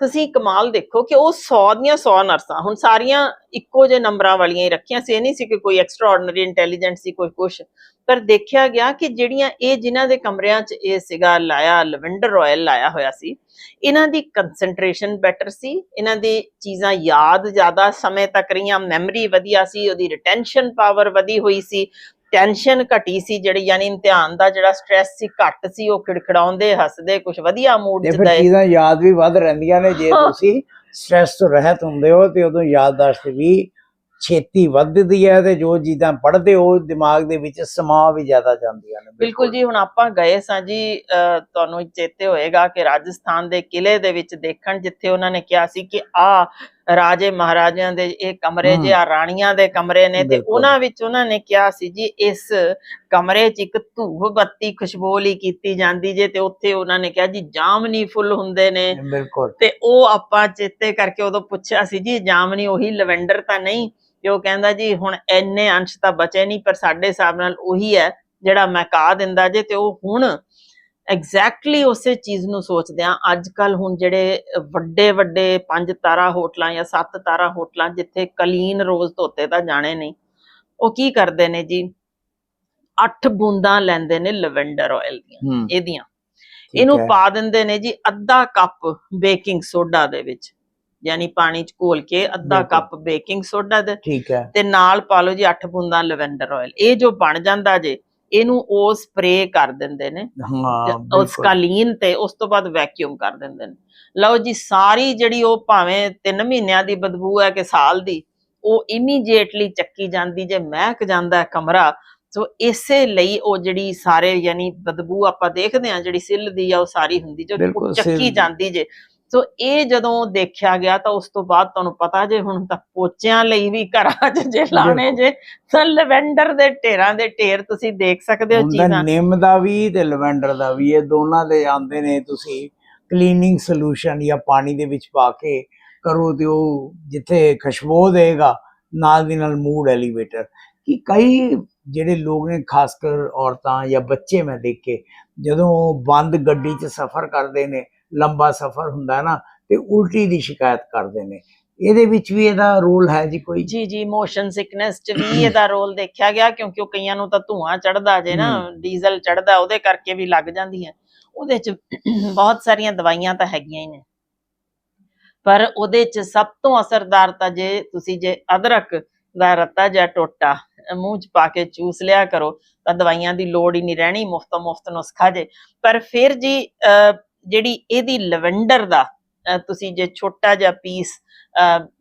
A: ਤੁਸੀਂ ਕਮਾਲ ਦੇਖੋ ਕਿ ਉਹ 100 ਦੀਆਂ 100 ਨਰਸਾਂ, ਹੁਣ ਸਾਰੀਆਂ ਇੱਕੋ ਜਿਹੇ ਨੰਬਰਾਂ ਵਾਲੀਆਂ ਹੀ ਰੱਖੀਆਂ ਸੀ। ਇਹ ਨਹੀਂ ਸੀ ਕਿ ਕੋਈ ਐਕਸਟਰਾਆਰਡਨਰੀ ਇੰਟੈਲੀਜੈਂਟ ਸੀ, ਕੋਈ ਕੁਛ। ਪਰ ਦੇਖਿਆ ਗਿਆ ਕਿ ਜਿਹੜੀਆਂ ਇਹ ਜਿਨ੍ਹਾਂ ਦੇ ਕਮਰਿਆਂ 'ਚ ਇਹ ਸੀਗਾ ਲਾਇਆ, ਲਵੈਂਡਰ ਆਇਲ ਲਾਇਆ ਹੋਇਆ ਸੀ, ਇਹਨਾਂ ਦੀ ਕਨਸੈਂਟਰੇਸ਼ਨ ਬੈਟਰ ਸੀ। ਇਹਨਾਂ ਦੀ ਚੀਜ਼ਾਂ ਯਾਦ ਜ਼ਿਆਦਾ ਸਮੇਂ ਤੱਕ ਰਹੀਆਂ ਮੈਮਰੀ ਵਧੀਆ ਸੀ, ਉਹਦੀ ਰਿਟੈਂਸ਼ਨ ਪਾਵਰ ਵਧੀ ਹੋਈ ਸੀ। ਟੈਨਸ਼ਨ ਘਟੀ ਸੀ ਜਿਹੜੀ ਯਾਨੀ ਇਮਤਿਹਾਨ ਦਾ ਜਿਹੜਾ ਸਟ੍ਰੈਸ ਸੀ ਘੱਟ ਸੀ ਉਹ ਖਿੜਖਿੜਾਉਂਦੇ ਹੱਸਦੇ ਕੁਝ ਵਧੀਆ ਮੂਡ ਚ ਗਏ
B: ਚੀਜ਼ਾਂ ਯਾਦ ਵੀ ਵੱਧ ਰਹਿੰਦੀਆਂ ਨੇ ਜੇ। ਤੁਸੀਂ ਸਟ੍ਰੈਸ ਤੋਂ ਰਹਿਤ ਹੁੰਦੇ ਹੋ ਤੇ ਉਦੋਂ ਯਾਦਦਾਸ਼ਤ ਵੀ ਛੇਤੀ ਵੱਧਦੀ ਹੈ ਤੇ ਜੋ ਚੀਜ਼ਾਂ ਪੜ੍ਹਦੇ ਹੋ ਦਿਮਾਗ ਦੇ ਵਿੱਚ ਸਮਾ ਵੀ ਜ਼ਿਆਦਾ ਜਾਂਦੀਆਂ ਨੇ
A: ਬਿਲਕੁਲ ਜੀ ਹੁਣ ਆਪਾਂ ਗਏ ਸਾਂ ਜੀ ਤੁਹਾਨੂੰ ਚੇਤੇ ਹੋਏਗਾ ਕਿ ਰਾਜਸਥਾਨ ਦੇ ਕਿਲੇ ਦੇ ਵਿੱਚ ਦੇਖਣ ਜਿੱਥੇ ਉਹਨਾਂ ਨੇ ਕਿਹਾ ਸੀ ਕਿ ਆ ਰਾਜੇ ਮਹਾਰਾਜਿਆਂ ਦੇ ਇਹ ਕਮਰੇ। ਜੇ ਆ ਰਾਣੀਆਂ ਦੇ ਕਮਰੇ ਨੇ ਤੇ। ਉਹਨਾਂ ਵਿੱਚ ਉਹਨਾਂ ਨੇ ਕਿਹਾ ਸੀ ਜੀ ਇਸ ਕਮਰੇ 'ਚ ਇੱਕ ਧੂਫ ਬੱਤੀ ਖੁਸ਼ਬੋਲੀ ਕੀਤੀ ਜਾਂਦੀ ਜੇ ਤੇ ਉੱਥੇ ਉਹਨਾਂ ਨੇ ਕਿਹਾ ਜੀ ਜਾਮਨੀ ਫੁੱਲ ਹੁੰਦੇ ਨੇ
B: ਬਿਲਕੁਲ
A: ਤੇ ਉਹ ਆਪਾਂ ਚੇਤੇ ਕਰਕੇ ਉਦੋਂ ਪੁੱਛਿਆ ਸੀ ਜੀ ਜਾਮਨੀ ਉਹੀ ਲਵੈਂਡਰ ਤਾਂ ਨਹੀਂ ਤੇ ਉਹ ਕਹਿੰਦਾ ਜੀ ਹੁਣ ਇੰਨੇ ਅੰਸ਼ ਤਾਂ ਬਚੇ ਨਹੀਂ ਪਰ ਸਾਡੇ ਹਿਸਾਬ ਨਾਲ ਉਹੀ ਹੈ ਜਿਹੜਾ ਮਹਿਕਾ ਦਿੰਦਾ ਜੇ ਤੇ ਉਹ ਹੁਣ ਐਗਜ਼ੈਕਟਲੀ ਉਸੇ ਚੀਜ਼ ਨੂੰ ਸੋਚਦੇ ਆ ਅੱਜ ਕੱਲ ਹੁਣ ਜਿਹੜੇ ਵੱਡੇ ਵੱਡੇ ਪੰਜ ਤਾਰਾ ਹੋਟਲਾਂ ਜਾਂ ਸੱਤ ਤਾਰਾ ਹੋਟਲਾਂ ਜਿੱਥੇ ਕਲੀਨ ਰੋਜ਼ ਧੋਤੇ ਤਾਂ ਜਾਣੇ ਨਹੀਂ ਉਹ ਕੀ ਕਰਦੇ ਨੇ ਜੀ? ਅੱਠ ਬੂੰਦਾਂ ਲੈਂਦੇ ਨੇ ਲਵੈਂਡਰ ਆਇਲ ਦੀਆਂ ਇਹਦੀਆਂ। ਇਹਨੂੰ। ਪਾ ਦਿੰਦੇ ਨੇ ਜੀ ਅੱਧਾ ਕੱਪ ਬੇਕਿੰਗ ਸੋਡਾ ਦੇ ਵਿੱਚ ਯਾਨੀ ਪਾਣੀ ਚ ਘੋਲ ਕੇ ਅੱਧਾ। ਕੱਪ ਬੇਕਿੰਗ ਸੋਡਾ ਦੇ
B: ਠੀਕ ਹੈ।
A: ਤੇ ਨਾਲ ਪਾ ਲਓ ਜੀ 8 ਬੂੰਦਾਂ ਲਵੈਂਡਰ ਆਇਲ ਇਹ ਜੋ ਬਣ ਜਾਂਦਾ ਜੇ ਇਹਨੂੰ ਉਹ ਸਪਰੇ ਕਰ ਦਿੰਦੇ ਨੇ
B: ਹਾਂ
A: ਉਸ। ਕਾਲੀਨ ਤੇ ਉਸ ਤੋਂ ਬਾਅਦ ਵੈਕਿਊਮ ਕਰ ਦਿੰਦੇ ਨੇ ਲਓ ਜੀ ਸਾਰੀ ਜਿਹੜੀ ਉਹ ਭਾਵੇਂ 3 ਮਹੀਨਿਆਂ ਦੀ ਬਦਬੂ ਹੈ ਕਿ ਸਾਲ ਦੀ ਉਹ ਇਮੀਡੀਏਟਲੀ ਚੱਕੀ ਜਾਂਦੀ ਜੇ ਮਹਿਕ ਜਾਂਦਾ ਕਮਰਾ ਸੋ ਇਸੇ ਲਈ ਉਹ ਜਿਹੜੀ ਸਾਰੇ ਯਾਨੀ ਬਦਬੂ ਆਪਾਂ ਦੇਖਦੇ ਆ ਜਿਹੜੀ ਸਿੱਲ ਦੀ ਆ ਉਹ ਸਾਰੀ ਹੁੰਦੀ ਜੋ ਚੱਕੀ। ਜਾਂਦੀ ਜੇ ਸੋ ਇਹ ਜਦੋਂ ਦੇਖਿਆ ਗਿਆ ਤਾਂ ਉਸ ਤੋਂ ਬਾਅਦ ਤੁਹਾਨੂੰ ਪਤਾ ਜੇ ਹੁਣ ਤਾਂ ਪੋਚਿਆਂ ਲਈ ਵੀ ਘਰਾਂ 'ਚ ਜੇ ਲਾਣੇ ਜੇ ਤਾਂ ਲਵੈਂਡਰ ਦੇ ਢੇਰਾਂ ਦੇ ਢੇਰ ਤੁਸੀਂ ਦੇਖ ਸਕਦੇ ਹੋ ਚੀਜ਼ਾਂ।
B: ਨਿੰਮ ਦਾ ਵੀ ਤੇ ਲਵੈਂਡਰ ਦਾ ਵੀ ਇਹ ਦੋਨਾਂ ਦੇ ਆਉਂਦੇ ਨੇ ਤੁਸੀਂ ਕਲੀਨਿੰਗ ਸੋਲੂਸ਼ਨ ਜਾਂ ਪਾਣੀ ਦੇ ਵਿੱਚ ਪਾ ਕੇ ਕਰੋ ਤੇ ਉਹ ਜਿੱਥੇ ਖੁਸ਼ਬੂ ਦੇਗਾ ਨਾਲ ਦੀ ਨਾਲ ਮੂਡ ਐਲੀਵੇਟਰ ਕਿ ਕਈ ਜਿਹੜੇ ਲੋਕ ਨੇ ਖਾਸ ਕਰ ਔਰਤਾਂ ਜਾਂ ਬੱਚੇ ਮੈਂ ਦੇਖੇ ਜਦੋਂ ਬੰਦ ਗੱਡੀ 'ਚ ਸਫ਼ਰ ਕਰਦੇ ਨੇ ਲੰਬਾ ਸਫ਼ਰ ਹੁੰਦਾ ਨਾ ਤੇ ਉਲਟੀ ਦੀ ਸ਼ਿਕਾਇਤ ਕਰਦੇ ਨੇ। ਇਹਦੇ ਵਿੱਚ ਵੀ ਇਹਦਾ ਰੋਲ ਹੈ ਜੀ ਕੋਈ?
A: ਜੀ ਜੀ ਮੋਸ਼ਨ ਸਿਕਨੈਸ ਚ ਵੀ ਇਹਦਾ ਰੋਲ ਦੇਖਿਆ ਗਿਆ ਕਿਉਂਕਿ ਉਹ ਕਈਆਂ ਨੂੰ ਤਾਂ ਧੂਆਂ ਚੜਦਾ ਜੇ ਨਾ ਡੀਜ਼ਲ ਚੜਦਾ ਉਹਦੇ ਕਰਕੇ ਵੀ ਲੱਗ ਜਾਂਦੀਆਂ। ਉਹਦੇ ਚ ਬਹੁਤ ਸਾਰੀਆਂ ਦਵਾਈਆਂ ਤਾਂ ਹੈਗੀਆਂ ਹੀ ਨੇ। ਪਰ ਉਹਦੇ ਚ ਸਭ ਤੋਂ ਅਸਰਦਾਰ ਤਾਂ ਜੇ ਤੁਸੀਂ ਜੇ ਅਦਰਕ ਦਾ ਰੱਤਾ ਜਾਂ ਟੋਟਾ ਮੂੰਹ ਚ ਪਾ ਕੇ ਚੂਸ ਲਿਆ ਕਰੋ ਤਾਂ ਦਵਾਈਆਂ ਦੀ ਲੋੜ ਹੀ ਨਹੀਂ ਰਹਿਣੀ ਮੁਫਤ ਮੁਫਤ ਨੁਸਖਾ ਜੇ। ਪਰ ਫਿਰ ਜੀ ਜਿਹੜੀ ਇਹਦੀ ਲਵੈਂਡਰ ਦਾ ਤੁਸੀਂ ਜੇ ਛੋਟਾ ਜਿਹਾ ਪੀਸ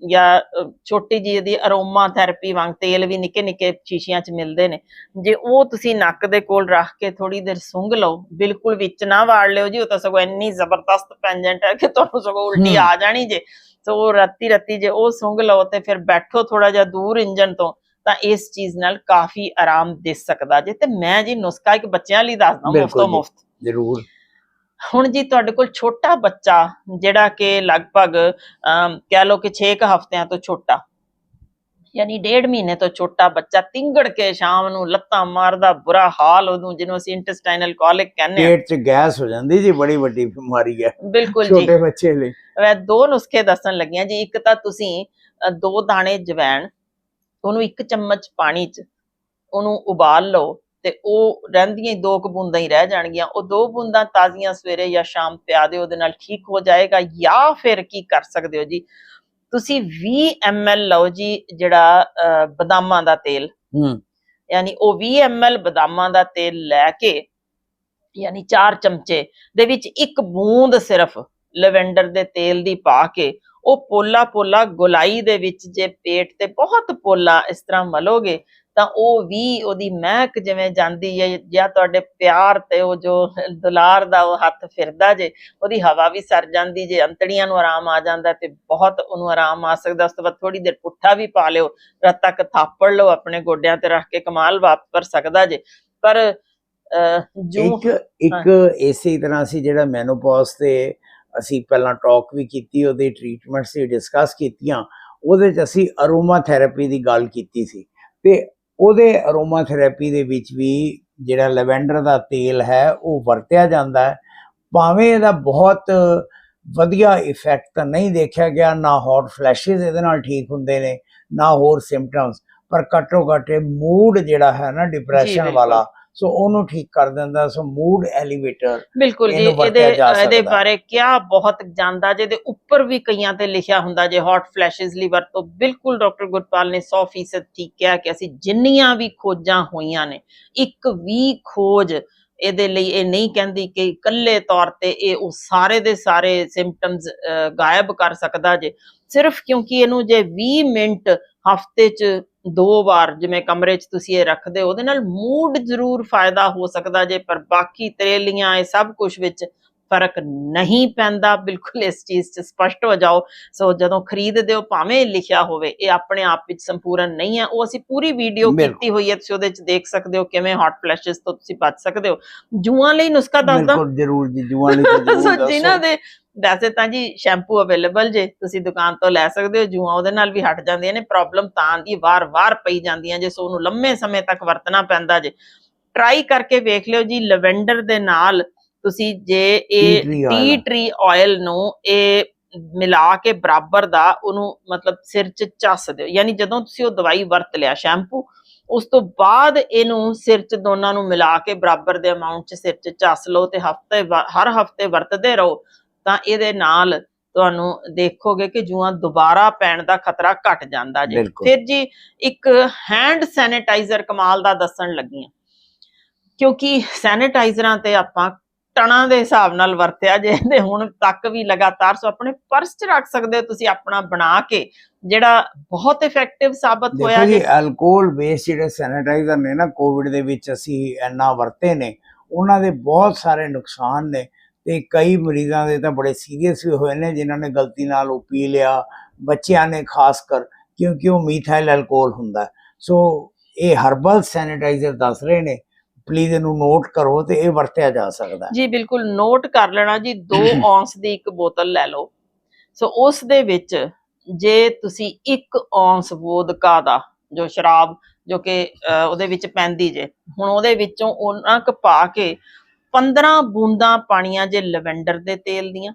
A: ਜਾਂ ਛੋਟੀ ਜਿਹੀ ਇਹਦੀ ਅਰੋਮਾ ਥੈਰੇਪੀ ਵਾਂਗ ਤੇਲ ਵੀ ਨਿੱਕੇ ਨਿੱਕੇ ਸ਼ੀਸ਼ੀਆਂ 'ਚ ਮਿਲਦੇ ਨੇ ਜੇ ਉਹ ਤੁਸੀਂ ਨੱਕ ਦੇ ਕੋਲ ਰੱਖ ਕੇ ਥੋੜੀ ਦੇਰ ਸੁੰਘ ਲਓ ਬਿਲਕੁਲ ਵਿੱਚ ਨਾ ਵਾੜ ਲਿਓ ਜੀ ਉਹ ਤਾਂ ਸਗੋਂ ਇੰਨੀ ਜ਼ਬਰਦਸਤ ਪੈਂਜੈਂਟ ਹੈ ਕਿ ਤੁਹਾਨੂੰ ਸਗੋਂ ਉਲਟੀ। ਆ ਜਾਣੀ ਜੇ ਸੋ ਰਾਤੀ ਰਾਤੀ ਜੇ ਉਹ ਸੁੰਘ ਲਓ ਤੇ ਫਿਰ ਬੈਠੋ ਥੋੜਾ ਜਿਹਾ ਦੂਰ ਇੰਜਨ ਤੋਂ ਤਾਂ ਇਸ ਚੀਜ਼ ਨਾਲ ਕਾਫੀ ਆਰਾਮ ਦਿਸ ਸਕਦਾ ਜੇ ਤੇ ਮੈਂ ਜੀ ਨੁਸਖਾ ਇੱਕ ਬੱਚਿਆਂ ਲਈ ਦੱਸਦਾ ਮੁਫਤ
B: ਜੀ।
A: ਮੁਫਤ
B: ਜ਼ਰੂਰ
A: ਹੁਣ ਜੀ ਤੁਹਾਡੇ ਕੋਲ ਛੋਟਾ ਬੱਚਾ ਜਿਹੜਾ ਕਿ ਲਗਭਗ ਕਹਿ ਲਓ ਕਿ 6 ਹਫ਼ਤਿਆਂ ਤੋਂ ਛੋਟਾ। ਯਾਨੀ ਡੇਢ ਮਹੀਨੇ ਤੋਂ ਛੋਟਾ ਬੱਚਾ ਤਿੰਗੜ ਕੇ ਸ਼ਾਮ ਨੂੰ ਲੱਤਾਂ ਮਾਰਦਾ ਬੁਰਾ ਹਾਲ ਉਹਨੂੰ ਜਿਹਨੂੰ ਅਸੀਂ ਇੰਟੈਸਟਾਈਨਲ ਕੋਲਿਕ ਕਹਿੰਦੇ ਆ
B: ਪੇਟ 'ਚ ਗੈਸ ਹੋ ਜਾਂਦੀ ਜੀ ਬੜੀ ਵੱਡੀ ਬਿਮਾਰੀ ਹੈ।
A: ਬਿਲਕੁਲ ਜੀ।
B: ਛੋਟੇ ਬੱਚੇ ਲਈ।
A: ਮੈਂ ਦੋ ਨੁਸਖੇ ਦੱਸਣ ਲੱਗੀਆਂ ਜੀ। ਇੱਕ ਤਾਂ ਤੁਸੀਂ ਦੋ ਦਾਣੇ ਜਵੈਣ ਉਹਨੂੰ ਇੱਕ ਚਮਚ ਪਾਣੀ 'ਚ ਉਹਨੂੰ ਉਬਾਲ ਲਓ। ਤੇ ਉਹ ਰਹਿੰਦੀਆਂ ਹੀ ਦੋ ਕੁ ਬੂੰਦਾਂ ਹੀ ਰਹਿ ਜਾਣਗੀਆਂ। ਉਹ ਦੋ ਬੂੰਦਾਂ ਤਾਜ਼ੀਆਂ ਸਵੇਰੇ ਜਾਂ ਸ਼ਾਮ ਪਿਆ ਦਿਓ ਉਹਦੇ ਨਾਲ ਠੀਕ ਹੋ ਜਾਏਗਾ ਜਾਂ ਫਿਰ ਕੀ ਕਰ ਸਕਦੇ ਹੋ ਜੀ? ਤੁਸੀਂ 20 ml ਲਓ ਜੀ ਜਿਹੜਾ ਬਦਾਮਾਂ ਦਾ ਤੇਲ।
B: ਹੂੰ।
A: ਯਾਨੀ ਉਹ 20 ml ਬਦਾਮਾਂ ਦਾ ਤੇਲ ਲੈ ਕੇ ਯਾਨੀ 4 ਚਮਚੇ ਦੇ ਵਿੱਚ ਇੱਕ ਬੂੰਦ ਸਿਰਫ ਲਵੈਂਡਰ ਦੇ ਤੇਲ ਦੀ ਪਾ ਕੇ ਉਹ ਪੋਲਾ ਪੋਲਾ ਗੁਲਾਈ ਦੇ ਵਿੱਚ ਜੇ ਪੇਟ ਤੇ ਬਹੁਤ ਪੋਲਾ ਇਸ ਤਰ੍ਹਾਂ ਮਲੋਗੇ ਤਾਂ ਉਹ ਵੀ ਉਹਦੀ ਮਹਿਕ ਜਿਵੇਂ ਜਾਂਦੀ ਹੈ ਜਾਂ ਤੁਹਾਡੇ ਪਿਆਰ ਤੇ ਉਹ ਜੋ ਦੁਲਾਰ ਦਾ ਉਹ ਹੱਥ ਫਿਰਦਾ ਜੇ ਉਹਦੀ ਹਵਾ ਵੀ ਸਰ ਜਾਂਦੀ ਜੇ ਅੰਤੜੀਆਂ ਨੂੰ ਆਰਾਮ ਆ ਜਾਂਦਾ ਤੇ ਬਹੁਤ ਉਹਨੂੰ ਆਰਾਮ ਆ ਸਕਦਾ ਉਸ ਤੋਂ ਬਾਅਦ ਥੋੜੀ ਦੇਰ ਪੁੱਠਾ ਵੀ ਪਾ ਲਿਓ ਰਾਤ ਤੱਕ ਥਾਪੜ ਲਓ ਆਪਣੇ ਗੋਡਿਆਂ ਤੇ ਰੱਖ ਕੇ ਕਮਾਲ ਵਾਪਰ ਸਕਦਾ ਜੇ। ਪਰ ਜੋ
B: ਇੱਕ ਇੱਕ ਇਸੇ ਤਰ੍ਹਾਂ ਸੀ ਜਿਹੜਾ ਮੈਨੋਪੌਜ਼ ਤੇ ਅਸੀਂ ਪਹਿਲਾਂ ਟਾਕ ਵੀ ਕੀਤੀ ਉਹਦੇ ਟ੍ਰੀਟਮੈਂਟਸ ਵੀ ਡਿਸਕਸ ਕੀਤੀਆਂ ਉਹਦੇ ਚ ਅਸੀਂ ਅਰੋਮਾ ਥੈਰੇਪੀ ਦੀ ਗੱਲ ਕੀਤੀ ਸੀ। ਤੇ ਉਹਦੇ ਅਰੋਮਾ ਥੈਰੇਪੀ ਦੇ ਵਿੱਚ ਵੀ ਜਿਹੜਾ ਲਵੈਂਡਰ ਦਾ ਤੇਲ ਹੈ ਉਹ ਵਰਤਿਆ ਜਾਂਦਾ ਹੈ ਭਾਵੇਂ ਇਹਦਾ ਬਹੁਤ ਵਧੀਆ ਇਫੈਕਟ ਤਾਂ ਨਹੀਂ ਦੇਖਿਆ ਗਿਆ ਨਾ ਹੌਟ ਫਲੈਸ਼ਸ ਇਹਦੇ ਨਾਲ ਠੀਕ ਹੁੰਦੇ ਨੇ ਨਾ ਹੋਰ ਸਿੰਪਟਮਸ ਪਰ ਘੱਟੋ ਘੱਟ ਮੂਡ ਜਿਹੜਾ ਹੈ ਨਾ ਡਿਪਰੈਸ਼ਨ। ਵਾਲਾ ਸੋ ਉਹਨੂੰ ਠੀਕ ਕਰ ਦਿੰਦਾ ਸੋ ਮੂਡ ਐਲੀਵੇਟਰ
A: ਬਿਲਕੁਲ ਜੀ ਇਹਦੇ
B: ਜਾ
A: ਇਹਦੇ। ਬਾਰੇ ਕਿਆ ਬਹੁਤ ਜਾਂਦਾ ਜਿਹਦੇ ਉੱਪਰ ਵੀ ਕਈਆਂ ਤੇ ਲਿਖਿਆ ਹੁੰਦਾ ਜੇ ਹੌਟ ਫਲੈਸ਼ਸ ਲਈ ਵਰਤੋ ਬਿਲਕੁਲ ਡਾਕਟਰ ਗੁਰਪਾਲ ਨੇ 100% ਠੀਕ ਕਿਹਾ ਕਿ ਅਸੀਂ ਜਿੰਨੀਆਂ ਵੀ ਖੋਜਾਂ ਹੋਈਆਂ ਨੇ ਇੱਕ ਵੀ ਖੋਜ ਇਹਦੇ ਲਈ ਇਹ ਨਹੀਂ ਕਹਿੰਦੀ ਕਿ ਇਕੱਲੇ ਤੌਰ ਤੇ ਇਹ ਉਹ ਸਾਰੇ ਦੇ ਸਾਰੇ ਸਿੰਪਟਮਸ ਗਾਇਬ ਕਰ ਸਕਦਾ ਜੇ ਸਿਰਫ ਕਿਉਂਕਿ ਇਹਨੂੰ ਜੇ 20 ਮਿੰਟ ਹਫ਼ਤੇ 'ਚ ਦੋ ਵਾਰ ਜਿਵੇਂ ਕਮਰੇ 'ਚ ਤੁਸੀਂ ਇਹ ਰੱਖਦੇ ਹੋ ਉਹਦੇ ਨਾਲ ਮੂਡ ਜ਼ਰੂਰ ਫਾਇਦਾ ਹੋ ਸਕਦਾ ਜੇ ਪਰ ਬਾਕੀ ਤਰੇਲੀਆਂ ਇਹ ਸਭ ਕੁਝ ਵਿੱਚ ਫ਼ਰਕ ਨਹੀਂ ਪੈਂਦਾ। ਬਿਲਕੁਲ ਇਸ ਚੀਜ਼ 'ਚ ਸਪਸ਼ਟ ਹੋ ਜਾਓ। ਸੋ ਜਦੋਂ ਖਰੀਦਦੇ ਹੋ ਭਾਵੇਂ ਲਿਖਿਆ ਹੋਵੇ ਇਹ ਆਪਣੇ ਆਪ ਵਿੱਚ ਸੰਪੂਰਨ ਨਹੀਂ ਹੈ। ਉਹ ਅਸੀਂ ਪੂਰੀ ਵੀਡੀਓ। ਕੀਤੀ ਹੋਈ ਹੈ ਤੁਸੀਂ ਉਹਦੇ 'ਚ ਦੇਖ ਸਕਦੇ ਹੋ ਕਿਵੇਂ ਹੌਟ ਫਲੈਸ਼ਸ ਤੋਂ ਤੁਸੀਂ ਬਚ ਸਕਦੇ ਹੋ। ਜੂਆਂ ਲਈ ਨੁਸਖਾ ਦੱਸਦਾ।
B: ਬਿਲਕੁਲ ਜ਼ਰੂਰ ਜੀ ਜੁਆਂ ਲਈ
A: ਸੋ। ਜਿਨ੍ਹਾਂ ਦੇ ਵੈਸੇ ਤਾਂ ਜੀ ਸ਼ੈਂਪੂ ਅਵੇਲੇਬਲ ਜੇ ਤੁਸੀਂ ਦੁਕਾਨ ਤੋਂ ਲੈ ਸਕਦੇ ਹੋ ਜੂਆਂ ਉਹਦੇ ਨਾਲ ਵੀ ਹਟ ਜਾਂਦੀਆਂ ਨੇ ਪ੍ਰੋਬਲਮ ਤਾਂ ਆਂਦੀ ਵਾਰ-ਵਾਰ ਪਈ ਜਾਂਦੀਆਂ ਜੇ ਸੋ ਉਹਨੂੰ ਲੰਮੇ ਸਮੇਂ ਤੱਕ ਵਰਤਣਾ ਪੈਂਦਾ ਜੇ। ਟਰਾਈ ਕਰਕੇ ਵੇਖ ਲਿਓ ਜੀ ਲਵੈਂਡਰ ਦੇ ਨਾਲ ਤੁਸੀਂ ਜੇ ਇਹ। ਟੀ ਟਰੀ ਆਇਲ ਨੂੰ ਇਹ ਮਿਲਾ ਕੇ ਬਰਾਬਰ ਦਾ ਉਹਨੂੰ ਮਤਲਬ ਸਿਰ 'ਚ ਚੱਸ ਦਿਓ। ਯਾਨੀ ਜਦੋਂ ਤੁਸੀਂ ਉਹ ਦਵਾਈ ਵਰਤ ਲਿਆ ਸ਼ੈਂਪੂ ਉਸ ਤੋਂ ਬਾਅਦ ਇਹਨੂੰ ਸਿਰ 'ਚ ਦੋਨਾਂ ਨੂੰ ਮਿਲਾ ਕੇ ਬਰਾਬਰ ਦੇ ਅਮਾਉਂਟ 'ਚ ਸਿਰ 'ਚ ਚੱਸ ਲਓ ਤੇ ਹਫ਼ਤੇ ਹਰ ਹਫ਼ਤੇ ਵਰਤਦੇ ਰਹੋ। ਤਾਂ ਇਹਦੇ ਨਾਲ ਤੁਹਾਨੂੰ ਦੇਖੋਗੇ ਕਿ ਜੂਆਂ ਦੁਬਾਰਾ ਪੈਣ ਦਾ ਖਤਰਾ ਘਟ ਜਾਂਦਾ ਜੀ। ਫਿਰ ਜੀ ਇੱਕ ਹੈਂਡ ਸੈਨੀਟਾਈਜ਼ਰ ਕਮਾਲ ਦਾ ਦੱਸਣ ਲੱਗੀ ਹਾਂ। ਕਿਉਂਕਿ ਸੈਨੀਟਾਈਜ਼ਰਾਂ ਤੇ ਆਪਾਂ ਟਣਾ ਦੇ ਹਿਸਾਬ ਨਾਲ ਵਰਤਿਆ ਜੇ ਤੇ ਹੁਣ ਤੱਕ ਵੀ ਲਗਾਤਾਰ ਸੋ ਆਪਣੇ ਪਰਸ 'ਚ ਰੱਖ ਸਕਦੇ ਹੋ ਤੁਸੀਂ ਆਪਣਾ ਬਣਾ ਕੇ ਜਿਹੜਾ ਬਹੁਤ ਇਫੈਕਟਿਵ ਸਾਬਤ ਹੋਇਆ
B: ਜੀ ਐਲਕੋਹਲ ਬੇਸ ਜਿਹੜੇ ਸੈਨੀਟਾਈਜ਼ਰ ਨੇ ਨਾ ਕੋਵਿਡ ਦੇ ਵਿੱਚ ਅਸੀਂ ਇੰਨਾ ਵਰਤੇ ਨੇ ਉਹਨਾਂ ਦੇ ਬਹੁਤ ਸਾਰੇ ਨੁਕਸਾਨ ਨੇ। ਤੇ ਕਈ ਮਰੀਜ਼ਾਂ ਦੇ ਤਾਂ ਬੜੇ ਸੀਰੀਅਸ ਵੀ ਹੋਏ ਨੇ ਜਿਨ੍ਹਾਂ ਨੇ ਗਲਤੀ ਨਾਲ ਉਹ ਪੀ ਲਿਆ ਬੱਚਿਆਂ ਨੇ ਖਾਸ ਕਰ ਕਿਉਂਕਿ ਉਹ ਮੀਥਾਈਲ ਐਲਕੋਹਲ ਹੁੰਦਾ। ਸੋ ਇਹ ਹਰਬਲ ਸੈਨੀਟਾਈਜ਼ਰ ਦੱਸ ਰਹੇ ਨੇ ਪਲੀਜ਼ ਇਹਨੂੰ ਨੋਟ ਕਰੋ ਤੇ ਇਹ ਵਰਤਿਆ ਜਾ ਸਕਦਾ।
A: ਜੀ ਬਿਲਕੁਲ ਨੋਟ ਕਰ ਲੈਣਾ ਜੀ 2 ਔਂਸ ਦੀ ਇੱਕ ਬੋਤਲ ਲੈ ਲਓ ਸੋ ਉਸ ਦੇ ਵਿੱਚ ਜੇ ਤੁਸੀਂ 1 ਔਂਸ ਵੋਦਕਾ ਦਾ ਜੋ ਸ਼ਰਾਬ ਜੋ ਕਿ ਉਹਦੇ ਵਿੱਚ ਪੈਂਦੀ ਜੇ ਹੁਣ ਉਹਦੇ ਵਿੱਚੋਂ ਉਹਨਾਂ ਕੁ ਪਾ ਕੇ 15 ਬੂੰਦਾਂ ਪਾਣੀਆਂ ਜੇ ਲਵੈਂਡਰ ਦੇ ਤੇਲ ਦੀਆਂ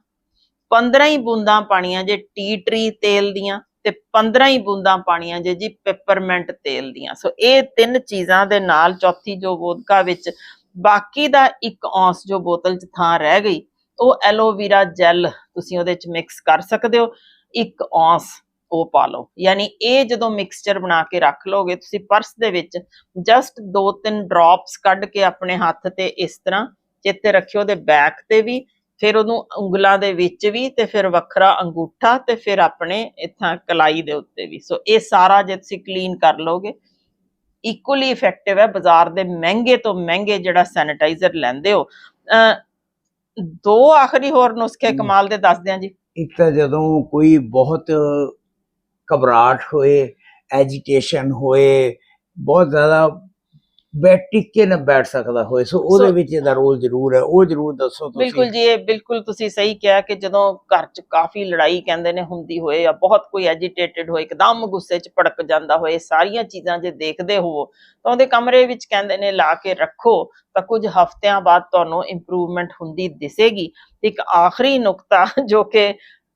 A: 15 ਹੀ ਬੂੰਦਾਂ ਪਾਣੀਆਂ ਜੇ ਟੀ ਟਰੀ ਤੇਲ ਦੀਆਂ ਤੇ 15 ਹੀ ਬੂੰਦਾਂ ਪਾਣੀਆਂ ਜੇ ਜੀ ਪੈਪਰਮੈਂਟ ਤੇਲ ਦੀਆਂ। ਸੋ ਇਹ ਤਿੰਨ ਚੀਜ਼ਾਂ ਦੇ ਨਾਲ ਚੌਥੀ ਜੋ ਵੋਦਕਾ ਵਿੱਚ ਬਾਕੀ ਦਾ 1 ਔਂਸ ਜੋ ਬੋਤਲ 'ਚ ਥਾਂ ਰਹਿ ਗਈ, ਉਹ ਐਲੋਵੀਰਾ ਜੈਲ ਤੁਸੀਂ ਉਹਦੇ 'ਚ ਮਿਕਸ ਕਰ ਸਕਦੇ ਹੋ, ਇੱਕ ਔਂਸ ਉਹ ਪਾ ਲਓ। ਯਾਨੀ ਇਹ ਜਦੋਂ ਮਿਕਸਚਰ ਬਣਾ ਕੇ ਰੱਖ ਲਓਗੇ ਤੁਸੀਂ ਪਰਸ ਦੇ ਵਿੱਚ ਜਸਟ 2-3 ਡ੍ਰੌਪਸ ਕੱਢ ਕੇ ਆਪਣੇ ਹੱਥ ਤੇ ਇਸ ਤਰ੍ਹਾਂ ਚੇਤੇ ਰੱਖਿਓ ਉਹਦੇ ਬੈਕ ਤੇ ਵੀ ਫਿਰ ਉਹਨੂੰ ਉਂਗਲਾਂ ਦੇ ਵਿੱਚ ਵੀ ਤੇ ਫਿਰ ਵੱਖਰਾ ਅੰਗੂਠਾ ਤੇ ਫਿਰ ਆਪਣੇ ਇੱਥਾਂ ਕਲਾਈ ਦੇ ਉੱਤੇ ਵੀ। ਸੋ ਇਹ ਸਾਰਾ ਜੇ ਤੁਸੀਂ ਕਲੀਨ ਕਰ ਲਓਗੇ ਇਕੁਅਲੀ ਇਫੈਕਟਿਵ ਹੈ ਬਾਜ਼ਾਰ ਦੇ ਮਹਿੰਗੇ ਤੋਂ ਮਹਿੰਗੇ ਜਿਹੜਾ ਸੈਨੀਟਾਈਜ਼ਰ ਲੈਂਦੇ ਹੋ। ਦੋ ਆਖਰੀ ਹੋਰ ਨੁਸਖੇ। ਕਮਾਲ ਦੇ ਦੱਸ ਦਿਆਂ ਜੀ।
B: ਇੱਕ ਤਾਂ ਜਦੋਂ ਕੋਈ ਬਹੁਤ ਘਬਰਾਹਟ ਹੋਏ ਐਜੀਟੇਸ਼ਨ ਹੋਏ ਬਹੁਤ ਜ਼ਿਆਦਾ ਬੈਠ ਟਿਕ ਕੇ ਨਾ ਬੈਠ ਸਕਦਾ ਹੋਏ। ਸੋ ਉਹਦੇ ਵਿੱਚ ਇਹਦਾ ਰੋਲ ਜ਼ਰੂਰ ਹੈ। ਉਹ ਜ਼ਰੂਰ ਦੱਸੋ ਤੁਸੀਂ।
A: ਬਿਲਕੁਲ ਜੀ ਇਹ ਬਿਲਕੁਲ ਤੁਸੀਂ ਸਹੀ ਕਿਹਾ ਕਿ ਜਦੋਂ ਘਰ 'ਚ ਕਾਫੀ ਲੜਾਈ ਕਹਿੰਦੇ ਨੇ ਹੁੰਦੀ ਹੋਏ ਜਾਂ ਬਹੁਤ ਕੋਈ ਐਜੀਟੇਟਿਡ ਹੋਏ ਇੱਕਦਮ ਗੁੱਸੇ 'ਚ ਭੜਕ ਜਾਂਦਾ ਹੋਏ ਸਾਰੀਆਂ ਚੀਜ਼ਾਂ ਜੇ ਦੇਖਦੇ ਹੋ ਤਾਂ ਉਹਦੇ ਕਮਰੇ ਵਿੱਚ ਕਹਿੰਦੇ ਨੇ ਲਾ ਕੇ ਰੱਖੋ ਤਾਂ ਕੁਝ ਹਫ਼ਤਿਆਂ ਬਾਅਦ ਤੁਹਾਨੂੰ ਇੰਪਰੂਵਮੈਂਟ ਹੁੰਦੀ ਦਿਸੇਗੀ। ਇੱਕ ਆਖਰੀ ਨੁਕਤਾ ਜੋ ਕਿ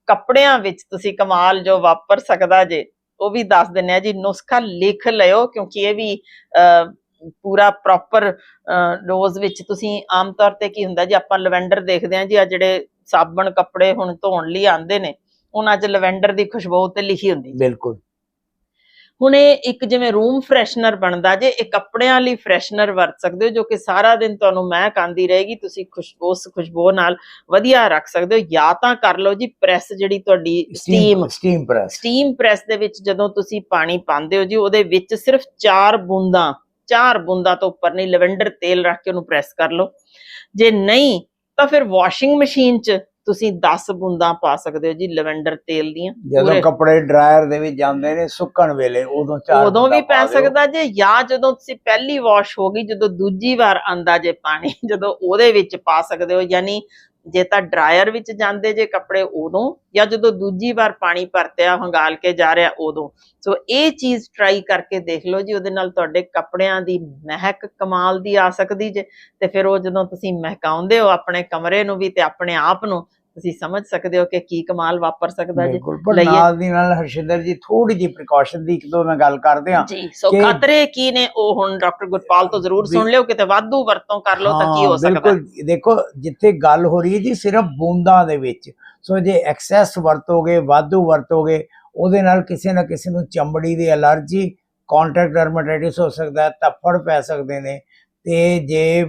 A: ਕੱਪੜਿਆਂ ਵਿੱਚ ਤੁਸੀਂ ਕਮਾਲ ਜੋ ਵਾਪਰ ਸਕਦਾ ਜੇ ਉਹ ਵੀ ਦੱਸ ਦਿੰਨੇ ਆ ਜੀ ਨੁਸਖਾ ਲਿਖ ਲਿਓ ਕਿਉਂਕਿ ਇਹ ਵੀ ਪੂਰਾ ਪ੍ਰੋਪਰ ਡੋਜ਼ ਵਿੱਚ ਤੁਸੀਂ ਆਮ ਤੌਰ ਤੇ ਕੀ ਹੁੰਦਾ ਜੀ ਆਪਾਂ ਲਵੈਂਡਰ ਦੇਖਦੇ ਹਾਂ ਜੀ ਆ ਜਿਹੜੇ ਸਾਬਣ ਕੱਪੜੇ ਹੁਣ ਧੋਣ ਲਈ ਆਉਂਦੇ ਨੇ ਉਹਨਾਂ 'ਚ ਲਵੈਂਡਰ ਦੀ ਖੁਸ਼ਬੂ ਤੇ ਲਿਖੀ ਹੁੰਦੀ
B: ਬਿਲਕੁਲ।
A: ਹੁਣ ਇਹ ਇੱਕ ਜਿਵੇਂ ਰੂਮ ਫਰੈਸ਼ਨਰ ਬਣਦਾ ਜੇ ਇਹ ਕੱਪੜਿਆਂ ਲਈ ਫਰੈਸ਼ਨਰ ਵਰਤ ਸਕਦੇ ਹੋ ਜੋ ਕਿ ਸਾਰਾ ਦਿਨ ਤੁਹਾਨੂੰ ਮਹਿਕ ਆਂਦੀ ਰਹੇਗੀ ਤੁਸੀਂ ਖੁਸ਼ਬੂ ਖੁਸ਼ਬੂ ਨਾਲ ਵਧੀਆ ਰੱਖ ਸਕਦੇ ਹੋ ਜਾਂ ਤਾਂ ਕਰ ਲਓ ਜੀ ਪ੍ਰੈਸ ਜਿਹੜੀ ਤੁਹਾਡੀ steam
B: steam press
A: steam press ਦੇ ਵਿੱਚ ਜਦੋਂ ਤੁਸੀਂ ਪਾਣੀ ਪਾਉਂਦੇ ਹੋ ਜੀ ਉਹਦੇ ਵਿੱਚ ਸਿਰਫ 4 ਬੂੰਦਾਂ 4 ਬੂੰਦਾਂ ਤੋਂ ਉੱਪਰ ਨਹੀਂ ਲਵੈਂਡਰ ਤੇਲ ਰੱਖ ਕੇ ਉਹਨੂੰ ਪ੍ਰੈਸ ਕਰ ਲਓ ਜੇ ਨਹੀਂ ਤਾਂ ਫਿਰ ਵਾਸ਼ਿੰਗ ਮਸ਼ੀਨ 'ਚ ਤੁਸੀਂ 10 ਬੂੰਦਾਂ ਪਾ ਸਕਦੇ ਹੋ ਜੀ ਲਵੈਂਡਰ ਤੇਲ ਦੀਆਂ
B: ਜਦੋਂ ਕੱਪੜੇ ਡਰਾਇਰ ਦੇ ਵਿੱਚ ਜਾਂਦੇ ਨੇ ਸੁੱਕਣ ਵੇਲੇ ਉਦੋਂ ਚਾਰ
A: ਉਦੋਂ ਵੀ ਪੈ। ਸਕਦਾ ਜੇ ਜਾਂ ਜਦੋਂ ਤੁਸੀਂ ਪਹਿਲੀ ਵਾਸ਼ ਹੋ ਗਈ ਜਦੋਂ ਦੂਜੀ ਵਾਰ ਆਂਦਾ ਜੇ ਪਾਣੀ ਜਦੋਂ ਉਹਦੇ ਵਿੱਚ ਪਾ ਸਕਦੇ ਹੋ ਯਾਨੀ ਜੇ ਤਾਂ ਡਰਾਇਰ ਵਿੱਚ ਜਾਂਦੇ ਜੇ ਕੱਪੜੇ ਉਦੋਂ, ਜਾਂ ਜਦੋਂ ਦੂਜੀ ਵਾਰ ਪਾਣੀ ਭਰਤਿਆ ਹੰਗਾਲ ਕੇ ਜਾ ਰਿਹਾ ਉਦੋਂ। ਸੋ ਇਹ ਚੀਜ਼ ਟਰਾਈ ਕਰਕੇ ਦੇਖ ਲਓ ਜੀ, ਉਹਦੇ ਨਾਲ ਤੁਹਾਡੇ ਕੱਪੜਿਆਂ ਦੀ ਮਹਿਕ ਕਮਾਲ ਦੀ ਆ ਸਕਦੀ ਜੇ। ਤੇ ਫਿਰ ਉਹ ਜਦੋਂ ਤੁਸੀਂ ਮਹਿਕਾਉਂਦੇ ਹੋ ਆਪਣੇ ਕਮਰੇ ਨੂੰ ਵੀ ਤੇ ਆਪਣੇ ਆਪ ਨੂੰ ਤੁਸੀਂ ਸਮਝ ਸਕਦੇ ਹੋ ਕਿ ਕੀ ਕਮਾਲ ਵਾਪਰ ਸਕਦਾ ਜੀ।
B: ਬਿਲਕੁਲ। ਨਾਲ ਦੀ ਨਾਲ ਹਰਸ਼ਿੰਦਰ ਜੀ ਥੋੜੀ ਜਿਹੀ ਪ੍ਰੀਕਾਸ਼ਨ ਦੀ ਇੱਕ ਦੋ ਮੈਂ ਗੱਲ ਕਰਦੇ ਹਾਂ
A: ਜੀ ਸੋ ਖਤਰੇ ਕੀ ਨੇ? ਉਹ ਹੁਣ ਡਾਕਟਰ ਗੁਰਪਾਲ ਤੋਂ ਜ਼ਰੂਰ ਸੁਣ ਲਿਓ ਕਿਤੇ ਵਾਧੂ ਵਰਤੋਂ ਕਰ ਲਓ ਤਾਂ ਕੀ
B: ਹਾਂ,
A: ਹੋ ਸਕਦਾ।
B: ਬਿਲਕੁਲ ਦੇਖੋ ਜਿੱਥੇ ਗੱਲ ਹੋ ਰਹੀ ਹੈ ਜੀ ਸਿਰਫ ਬੂੰਦਾਂ ਦੇ ਵਿੱਚ। ਸੋ ਜੇ ਐਕਸੈਸ ਵਰਤੋਗੇ ਵਾਧੂ ਵਰਤੋਗੇ ਉਹਦੇ ਨਾਲ ਕਿਸੇ ਨਾ ਕਿਸੇ ਨੂੰ ਚਮੜੀ ਦੀ ਅਲਰਜੀ ਕੰਟੈਕਟ ਡਰਮੇਟਾਈਟਿਸ ਹੋ ਸਕਦਾ ਹੈ ਤੱਫੜ ਪੈ ਸਕਦੇ ਨੇ ਤੇ ਜੇ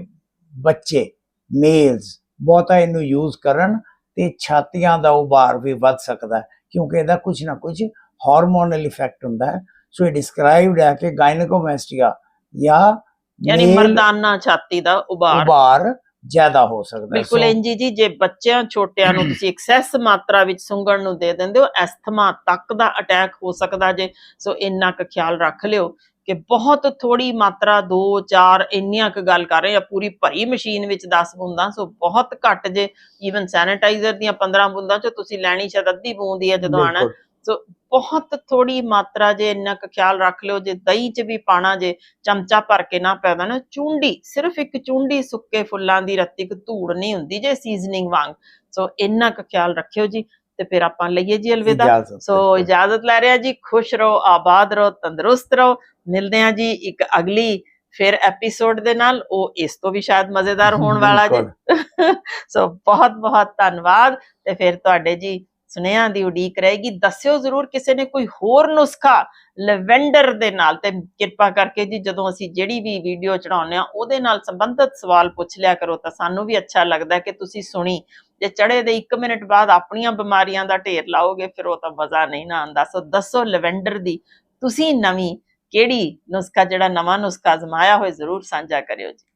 B: ਬੱਚੇ ਮੇਲਸ ਬਹੁਤਾ ਇਹਨੂੰ ਯੂਜ਼ ਕਰਨ ਤੇ ਛਾਤੀਆਂ ਦਾ ਉਭਾਰ ਵੀ ਵੱਧ ਸਕਦਾ ਕਿਉਂਕਿ ਇਹਦਾ ਕੁਝ ਨਾ ਕੁਝ ਹਾਰਮੋਨਲ ਇਫੈਕਟ ਹੁੰਦਾ ਹੈ। ਸੋ ਇਹ ਡਿਸਕ੍ਰਾਈਬਡ ਹੈ ਕਿ ਗਾਇਨਕੋਮੈਸਟੀਆ ਜਾਂ
A: ਯਾਨੀ ਮਰਦਾਨਾ ਛਾਤੀ ਦਾ ਉਭਾਰ।
B: ਉਭਾਰ ਜ਼ਿਆਦਾ ਹੋ ਸਕਦਾ ਹੈ।
A: ਬਿਲਕੁਲ ਇੰਜੀ ਜੀ ਜੇ ਬੱਚਿਆਂ ਛੋਟਿਆਂ ਨੂੰ ਤੁਸੀਂ ਐਕਸੈਸ ਮਾਤਰਾ ਵਿੱਚ ਸੁੰਗਣ ਨੂੰ ਦੇ ਦਿੰਦੇ ਹੋ ਐਸਥਮਾ ਤੱਕ ਦਾ ਅਟੈਕ ਹੋ ਸਕਦਾ ਜੇ। ਸੋ ਇੰਨਾ ਕੁ ਖਿਆਲ ਰੱਖ ਲਿਓ। ਕਿ ਬਹੁਤ ਥੋੜੀ ਮਾਤਰਾ 2 4 ਇੰਨੀਆਂ ਕੁ ਗੱਲ ਕਰ ਰਹੇ ਆ ਪੂਰੀ ਭਰੀ ਮਸ਼ੀਨ ਵਿੱਚ 10 ਬੂੰਦਾਂ ਸੋ ਬਹੁਤ ਘੱਟ ਜੇ ਈਵਨ ਸੈਨੀਟਾਈਜ਼ਰ ਦੀਆਂ 15 ਬੂੰਦਾਂ ਚ ਤੁਸੀਂ ਲੈਣੀ ਸ਼ਾਇਦ ਅੱਧੀ ਬੂੰਦ ਹੀ ਆ ਜਦੋਂ ਆਣਾ। ਸੋ ਬਹੁਤ ਥੋੜੀ ਮਾਤਰਾ ਜੇ ਇੰਨਾ ਕੁ ਖਿਆਲ ਰੱਖ ਲਿਓ ਜੇ ਦਹੀਂ 'ਚ ਵੀ ਪਾਣਾ ਜੇ ਚਮਚਾ ਭਰ ਕੇ ਨਾ ਪੈਦਾ ਨਾ ਚੁੰਡੀ ਸਿਰਫ ਇੱਕ ਚੁੰਡੀ ਸੁੱਕੇ ਫੁੱਲਾਂ ਦੀ ਰੱਤੀ ਕੁ ਧੂੜ ਨਹੀਂ ਹੁੰਦੀ ਜੇ ਸੀਜ਼ਨਿੰਗ ਵਾਂਗ। ਸੋ ਇੰਨਾ ਕੁ ਖਿਆਲ ਰੱਖਿਓ ਜੀ। ਤੇ ਫਿਰ ਆਪਾਂ ਲਈਏ ਜੀ ਅਲਵਿਦਾ। ਸੋ ਇਜਾਜ਼ਤ ਲੈ ਰਿਹਾ ਜੀ ਖੁਸ਼ ਰਹੋ ਆਬਾਦ ਰਹੋ ਤੰਦਰੁਸਤ ਰਹੋ। ਮਿਲਦੇ ਹਾਂ ਜੀ ਇੱਕ ਅਗਲੀ ਫਿਰ ਐਪੀਸੋਡ ਦੇ ਨਾਲ। ਉਹ ਇਸ ਤੋਂ ਵੀ ਸ਼ਾਇਦ ਮਜ਼ੇਦਾਰ ਹੋਣ ਵਾਲਾ ਜੀ। ਸੋ ਬਹੁਤ ਬਹੁਤ ਧੰਨਵਾਦ। ਤੇ ਫਿਰ ਤੁਹਾਡੇ ਜੀ ਸੁਨੇਹਾਂ ਦੀ ਉਡੀਕ ਰਹੇਗੀ। ਦੱਸਿਓ ਜ਼ਰੂਰ ਕਿਸੇ ਨੇ ਕੋਈ ਹੋਰ ਨੁਸਖਾ ਲਵੈਂਡਰ ਦੇ ਨਾਲ। ਤੇ ਕਿਰਪਾ ਕਰਕੇ ਜੀ ਜਦੋਂ ਅਸੀਂ ਜਿਹੜੀ ਵੀ ਵੀਡੀਓ ਚੜਾਉਂਦੇ ਆ ਉਹਦੇ ਨਾਲ ਸੰਬੰਧਿਤ ਸਵਾਲ ਪੁੱਛ ਲਿਆ ਕਰੋ ਤਾਂ ਸਾਨੂੰ ਵੀ ਅੱਛਾ ਲੱਗਦਾ ਕਿ ਤੁਸੀਂ ਸੁਣੀ। ਜੇ ਚੜੇ ਦੇ 1 ਮਿੰਟ ਬਾਅਦ ਆਪਣੀਆਂ ਬਿਮਾਰੀਆਂ ਦਾ ਢੇਰ ਲਾਓਗੇ, ਫਿਰ ਉਹ ਤਾਂ ਮਜ਼ਾ ਨਹੀਂ ਨਾ ਆਉਂਦਾ। ਸੋ ਦੱਸੋ ਲਵੈਂਡਰ ਦੀ, ਤੁਸੀਂ ਨਵੀਂ ਕਿਹੜੀ ਨੁਸਖਾ, ਜਿਹੜਾ ਨਵਾਂ ਨੁਸਖਾ ਅਜ਼ਮਾਇਆ ਹੋਏ ਜ਼ਰੂਰ ਸਾਂਝਾ ਕਰਿਓ ਜੀ।